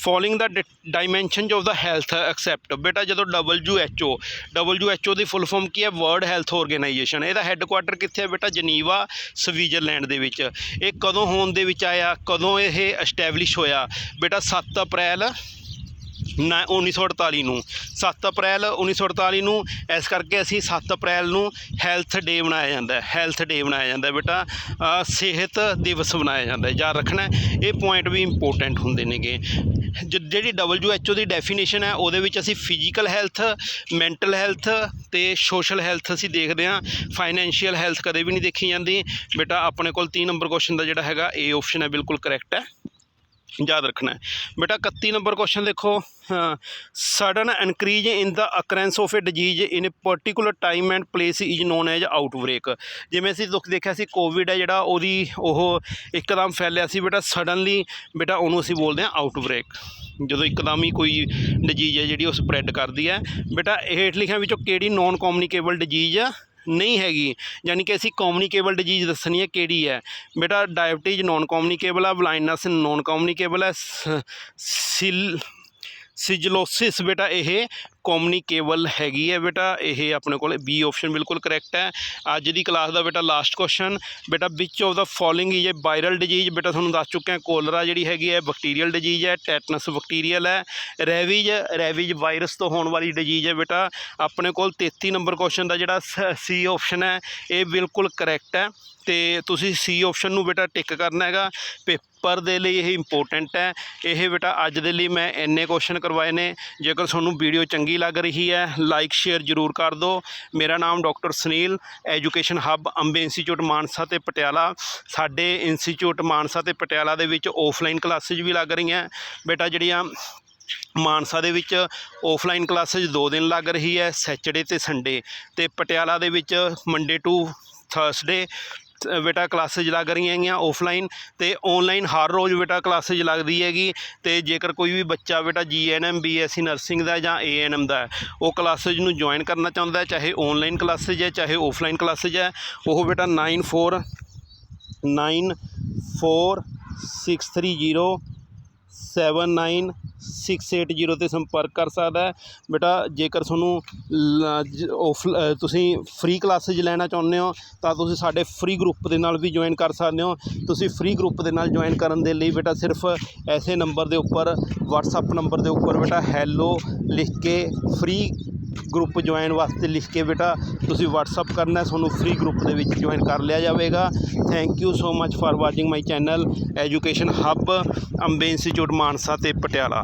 following the dimensions of the health except ਬੇਟਾ, ਜਦੋਂ W H O W WHO O the full form ਕੀ ਹੈ? ਵਰਲਡ ਹੈਲਥ ਆਰਗੇਨਾਈਜੇਸ਼ਨ ਇਹਦਾ ਹੈੱਡਕੁਆਟਰ ਕਿੱਥੇ ਹੈ ਬੇਟਾ? ਜਨੀਵਾ, ਸਵਿਟਜ਼ਰਲੈਂਡ ਦੇ ਵਿੱਚ। ਇਹ ਕਦੋਂ ਹੋਣ ਦੇ ਵਿੱਚ ਆਇਆ? ਕਦੋਂ ਇਹ ਐਸਟੈਬਲਿਸ਼ ਹੋਇਆ? ਬੇਟਾ 7 ਅਪ੍ਰੈਲ ਨਾ 1948 ਨੂੰ। 7 ਅਪ੍ਰੈਲ 1948 ਨੂੰ, ਇਸ ਕਰਕੇ ਅਸੀਂ 7 ਅਪ੍ਰੈਲ ਨੂੰ ਹੈਲਥ ਡੇ ਮਨਾਇਆ ਜਾਂਦਾ ਹੈ। ਹੈਲਥ ਡੇ ਮਨਾਇਆ ਜਾਂਦਾ ਬੇਟਾ। ਸਿਹਤ ਦਿਵਸ ਮਨਾਇਆ ਜਾਂਦਾ ਯਾਦ ਰੱਖਣਾ ਇਹ ਪੁਆਇੰਟ ਵੀ ਇੰਪੋਰਟੈਂਟ ਹੁੰਦੇ ਨੇਗੇ। ਜ- ਜਿਹੜੀ WHO ਦੀ ਡੈਫੀਨੇਸ਼ਨ ਹੈ, ਉਹਦੇ ਵਿੱਚ ਅਸੀਂ ਫਿਜ਼ੀਕਲ ਹੈਲਥ ਮੈਂਟਲ ਹੈਲਥ ਤੇ ਸੋਸ਼ਲ ਹੈਲਥ ਅਸੀਂ ਦੇਖਦੇ ਹਾਂ। ਫਾਈਨੈਂਸ਼ੀਅਲ ਹੈਲਥ ਕਦੇ ਵੀ ਨਹੀਂ ਦੇਖੀ ਜਾਂਦੀ। ਬੇਟਾ, ਆਪਣੇ ਕੋਲ 3 ਨੰਬਰ ਕੁਐਸਚਨ ਦਾ ਜਿਹੜਾ ਹੈਗਾ, ਇਹ ਆਪਸ਼ਨ ਹੈ, ਬਿਲਕੁਲ ਕਰੈਕਟ ਹੈ। ਯਾਦ ਰੱਖਣਾ ਬੇਟਾ 31 ਨੰਬਰ ਕੁਐਸਚਨ ਦੇਖੋ। Sudden increase in the occurrence of a disease in a particular time and place is known as outbreak ਜਿਵੇਂ ਅਸੀਂ ਦੁੱਖ ਦੇਖਿਆ ਸੀ ਕੋਵਿਡ ਹੈ ਜਿਹੜਾ, ਉਹਦੀ ਉਹ ਇੱਕਦਮ ਫੈਲਿਆ ਸੀ। ਬੇਟਾ ਸਡਨਲੀ ਬੇਟਾ, ਉਹਨੂੰ ਅਸੀਂ ਬੋਲਦੇ ਹਾਂ ਆਊਟਬ੍ਰੇਕ ਜਦੋਂ ਇੱਕਦਮ ਹੀ ਕੋਈ ਡਿਜੀਜ਼ ਹੈ ਜਿਹੜੀ, ਉਹ ਸਪਰੈਡ ਕਰਦੀ ਹੈ। ਬੇਟਾ ਹੇਠ ਲਿਖਿਆਂ ਵਿੱਚੋਂ ਕਿਹੜੀ ਨੋਨ ਕਮਿਊਨੀਕੇਬਲ ਡਿਜੀਜ਼ ਆ ਨਹੀਂ ਹੈਗੀ। ਯਾਨੀ ਕਿ ਅਸੀਂ ਕਮਿਊਨੀਕੇਬਲ ਡਿਜੀਜ਼ ਦੱਸਣੀ ਹੈ ਕਿਹੜੀ ਹੈ। ਬੇਟਾ ਡਾਇਬਟੀਜ਼ ਨੋਨ ਕਮਿਊਨੀਕੇਬਲ ਆ ਬਲਾਈਂਡਨੈਸ ਨੋਨ ਕਮਿਊਨੀਕੇਬਲ ਹੈ ਸਿਲ, ਸਿਜਲੋਸਿਸ ਬੇਟਾ ਇਹ ਕਮਿਊਨੀਕੇਬਲ ਹੈਗੀ ਹੈ ਬੇਟਾ, ਇਹ ਆਪਣੇ ਕੋਲ ਬੀ ਆਪਸ਼ਨ ਬਿਲਕੁਲ ਕਰੈਕਟ ਹੈ। ਅੱਜ ਦੀ ਕਲਾਸ ਦਾ ਬੇਟਾ ਲਾਸਟ ਕੁਐਸਚਨ ਬੇਟਾ which of the following is a viral disease ਬੇਟਾ ਤੁਹਾਨੂੰ ਦੱਸ ਚੁੱਕਿਆ ਕੋਲਰਾ ਜਿਹੜੀ ਹੈਗੀ ਹੈ ਬੈਕਟੀਰੀਅਲ ਡਿਜੀਜ਼ ਹੈ ਟੈਟਨਸ ਬੈਕਟੀਰੀਅਲ ਹੈ ਰੈਵੀਜ ਰੈਵੀਜ ਵਾਇਰਸ ਤੋਂ ਹੋਣ ਵਾਲੀ ਡਿਜੀਜ਼ ਹੈ ਬੇਟਾ। ਆਪਣੇ ਕੋਲ 33 ਨੰਬਰ ਕੁਐਸਚਨ ਦਾ ਜਿਹੜਾ ਸੀ ਆਪਸ਼ਨ ਹੈ, ਇਹ ਬਿਲਕੁਲ ਕਰੈਕਟ ਹੈ। ਤੇ ਤੁਸੀਂ ਸੀ ਆਪਸ਼ਨ ਨੂੰ ਬੇਟਾ ਟਿਕ ਕਰਨਾ ਹੈਗਾ। ਪੇਪਰ ਦੇ ਲਈ ਇਹ ਇੰਪੋਰਟੈਂਟ ਹੈ। ਇਹ ਬੇਟਾ ਅੱਜ ਦੇ ਲਈ ਮੈਂ ਇੰਨੇ ਕੁਐਸਚਨ ਕਰਵਾਏ ਨੇ। ਜੇਕਰ ਤੁਹਾਨੂੰ ਵੀਡੀਓ ਚੰਗੀ ਲੱਗ ਰਹੀ ਹੈ। ਲਾਈਕ ਸ਼ੇਅਰ ਜ਼ਰੂਰ ਕਰ ਦਿਓ। ਮੇਰਾ ਨਾਮ doctor Sunil education hub Ambe institute Mansa ਤੇ ਪਟਿਆਲਾ। ਸਾਡੇ ਇੰਸਟੀਚਿਊਟ ਮਾਨਸਾ ਤੇ ਪਟਿਆਲਾ ਦੇ ਵਿੱਚ ਆਫਲਾਈਨ ਕਲਾਸਿਸ ਵੀ ਲੱਗ ਰਹੀਆਂ। ਬੇਟਾ, ਜਿਹੜੀਆਂ ਮਾਨਸਾ ਦੇ ਵਿੱਚ ਆਫਲਾਈਨ ਕਲਾਸਿਸ 2 ਦਿਨ ਲੱਗ ਰਹੀ ਹੈ ਸੈਚਰਡੇ ਤੇ ਸੰਡੇ ਤੇ ਪਟਿਆਲਾ ਦੇ ਵਿੱਚ ਮੰਡੇ ਟੂ ਥਰਸਡੇ ਬੇਟਾ ਕਲਾਸਿਸ ਲੱਗ ਰਹੀਆਂ ਹੈਗੀਆਂ ਆਫਲਾਈਨ ਤੇ ਆਨਲਾਈਨ ਹਰ ਰੋਜ਼ ਬੇਟਾ ਕਲਾਸਿਸ ਲੱਗਦੀ ਹੈਗੀ ਤੇ ਜੇਕਰ ਕੋਈ ਵੀ ਬੱਚਾ ਬੇਟਾ ਜੀਐਨਐਮ ਬੀਐਸਸੀ ਨਰਸਿੰਗ ਦਾ ਜਾਂ ਏਐਨਐਮ ਦਾ ਉਹ ਕਲਾਸਿਸ ਨੂੰ ਜੁਆਇਨ ਕਰਨਾ ਚਾਹੁੰਦਾ ਹੈ, ਚਾਹੇ ਆਨਲਾਈਨ ਕਲਾਸਿਸ ਹੈ, ਚਾਹੇ ਆਫਲਾਈਨ ਕਲਾਸਿਸ ਹੈ, ਉਹ ਬੇਟਾ 94 9463079680 ਤੇ ਸੰਪਰਕ ਕਰ ਸਕਦਾ ਹੈ। ਬੇਟਾ, ਜੇਕਰ ਤੁਹਾਨੂੰ ਲ- ਆਫ ਤੁਸੀਂ ਫ੍ਰੀ ਕਲਾਸਿਸ ਲੈਣਾ ਚਾਹੁੰਦੇ ਹੋ, ਤਾਂ ਤੁਸੀਂ ਸਾਡੇ ਫ੍ਰੀ ਗਰੁੱਪ ਦੇ ਨਾਲ ਵੀ ਜੁਆਇਨ ਕਰ ਸਕਦੇ ਹੋ। ਤੁਸੀਂ ਫ੍ਰੀ ਗਰੁੱਪ ਦੇ ਨਾਲ ਜੁਆਇਨ ਕਰਨ ਦੇ ਲਈ ਬੇਟਾ ਸਿਰਫ ਐਸੇ ਨੰਬਰ ਦੇ ਉੱਪਰ, WhatsApp ਨੰਬਰ ਦੇ ਉੱਪਰ ਬੇਟਾ ਹੈਲੋ ਲਿਖ ਕੇ ਫ੍ਰੀ ਗਰੁੱਪ ਜੁਆਇਨ ਵਾਸਤੇ ਲਿਖ ਕੇ ਬੇਟਾ, ਤੁਸੀਂ WhatsApp ਕਰਨਾ, ਤੁਹਾਨੂੰ ਫ੍ਰੀ ਗਰੁੱਪ ਦੇ ਵਿੱਚ ਜੁਆਇਨ ਕਰ ਲਿਆ ਜਾਵੇਗਾ। Thank you so much for watching my channel education hub Ambe institute Mansa ਤੇ ਪਟਿਆਲਾ।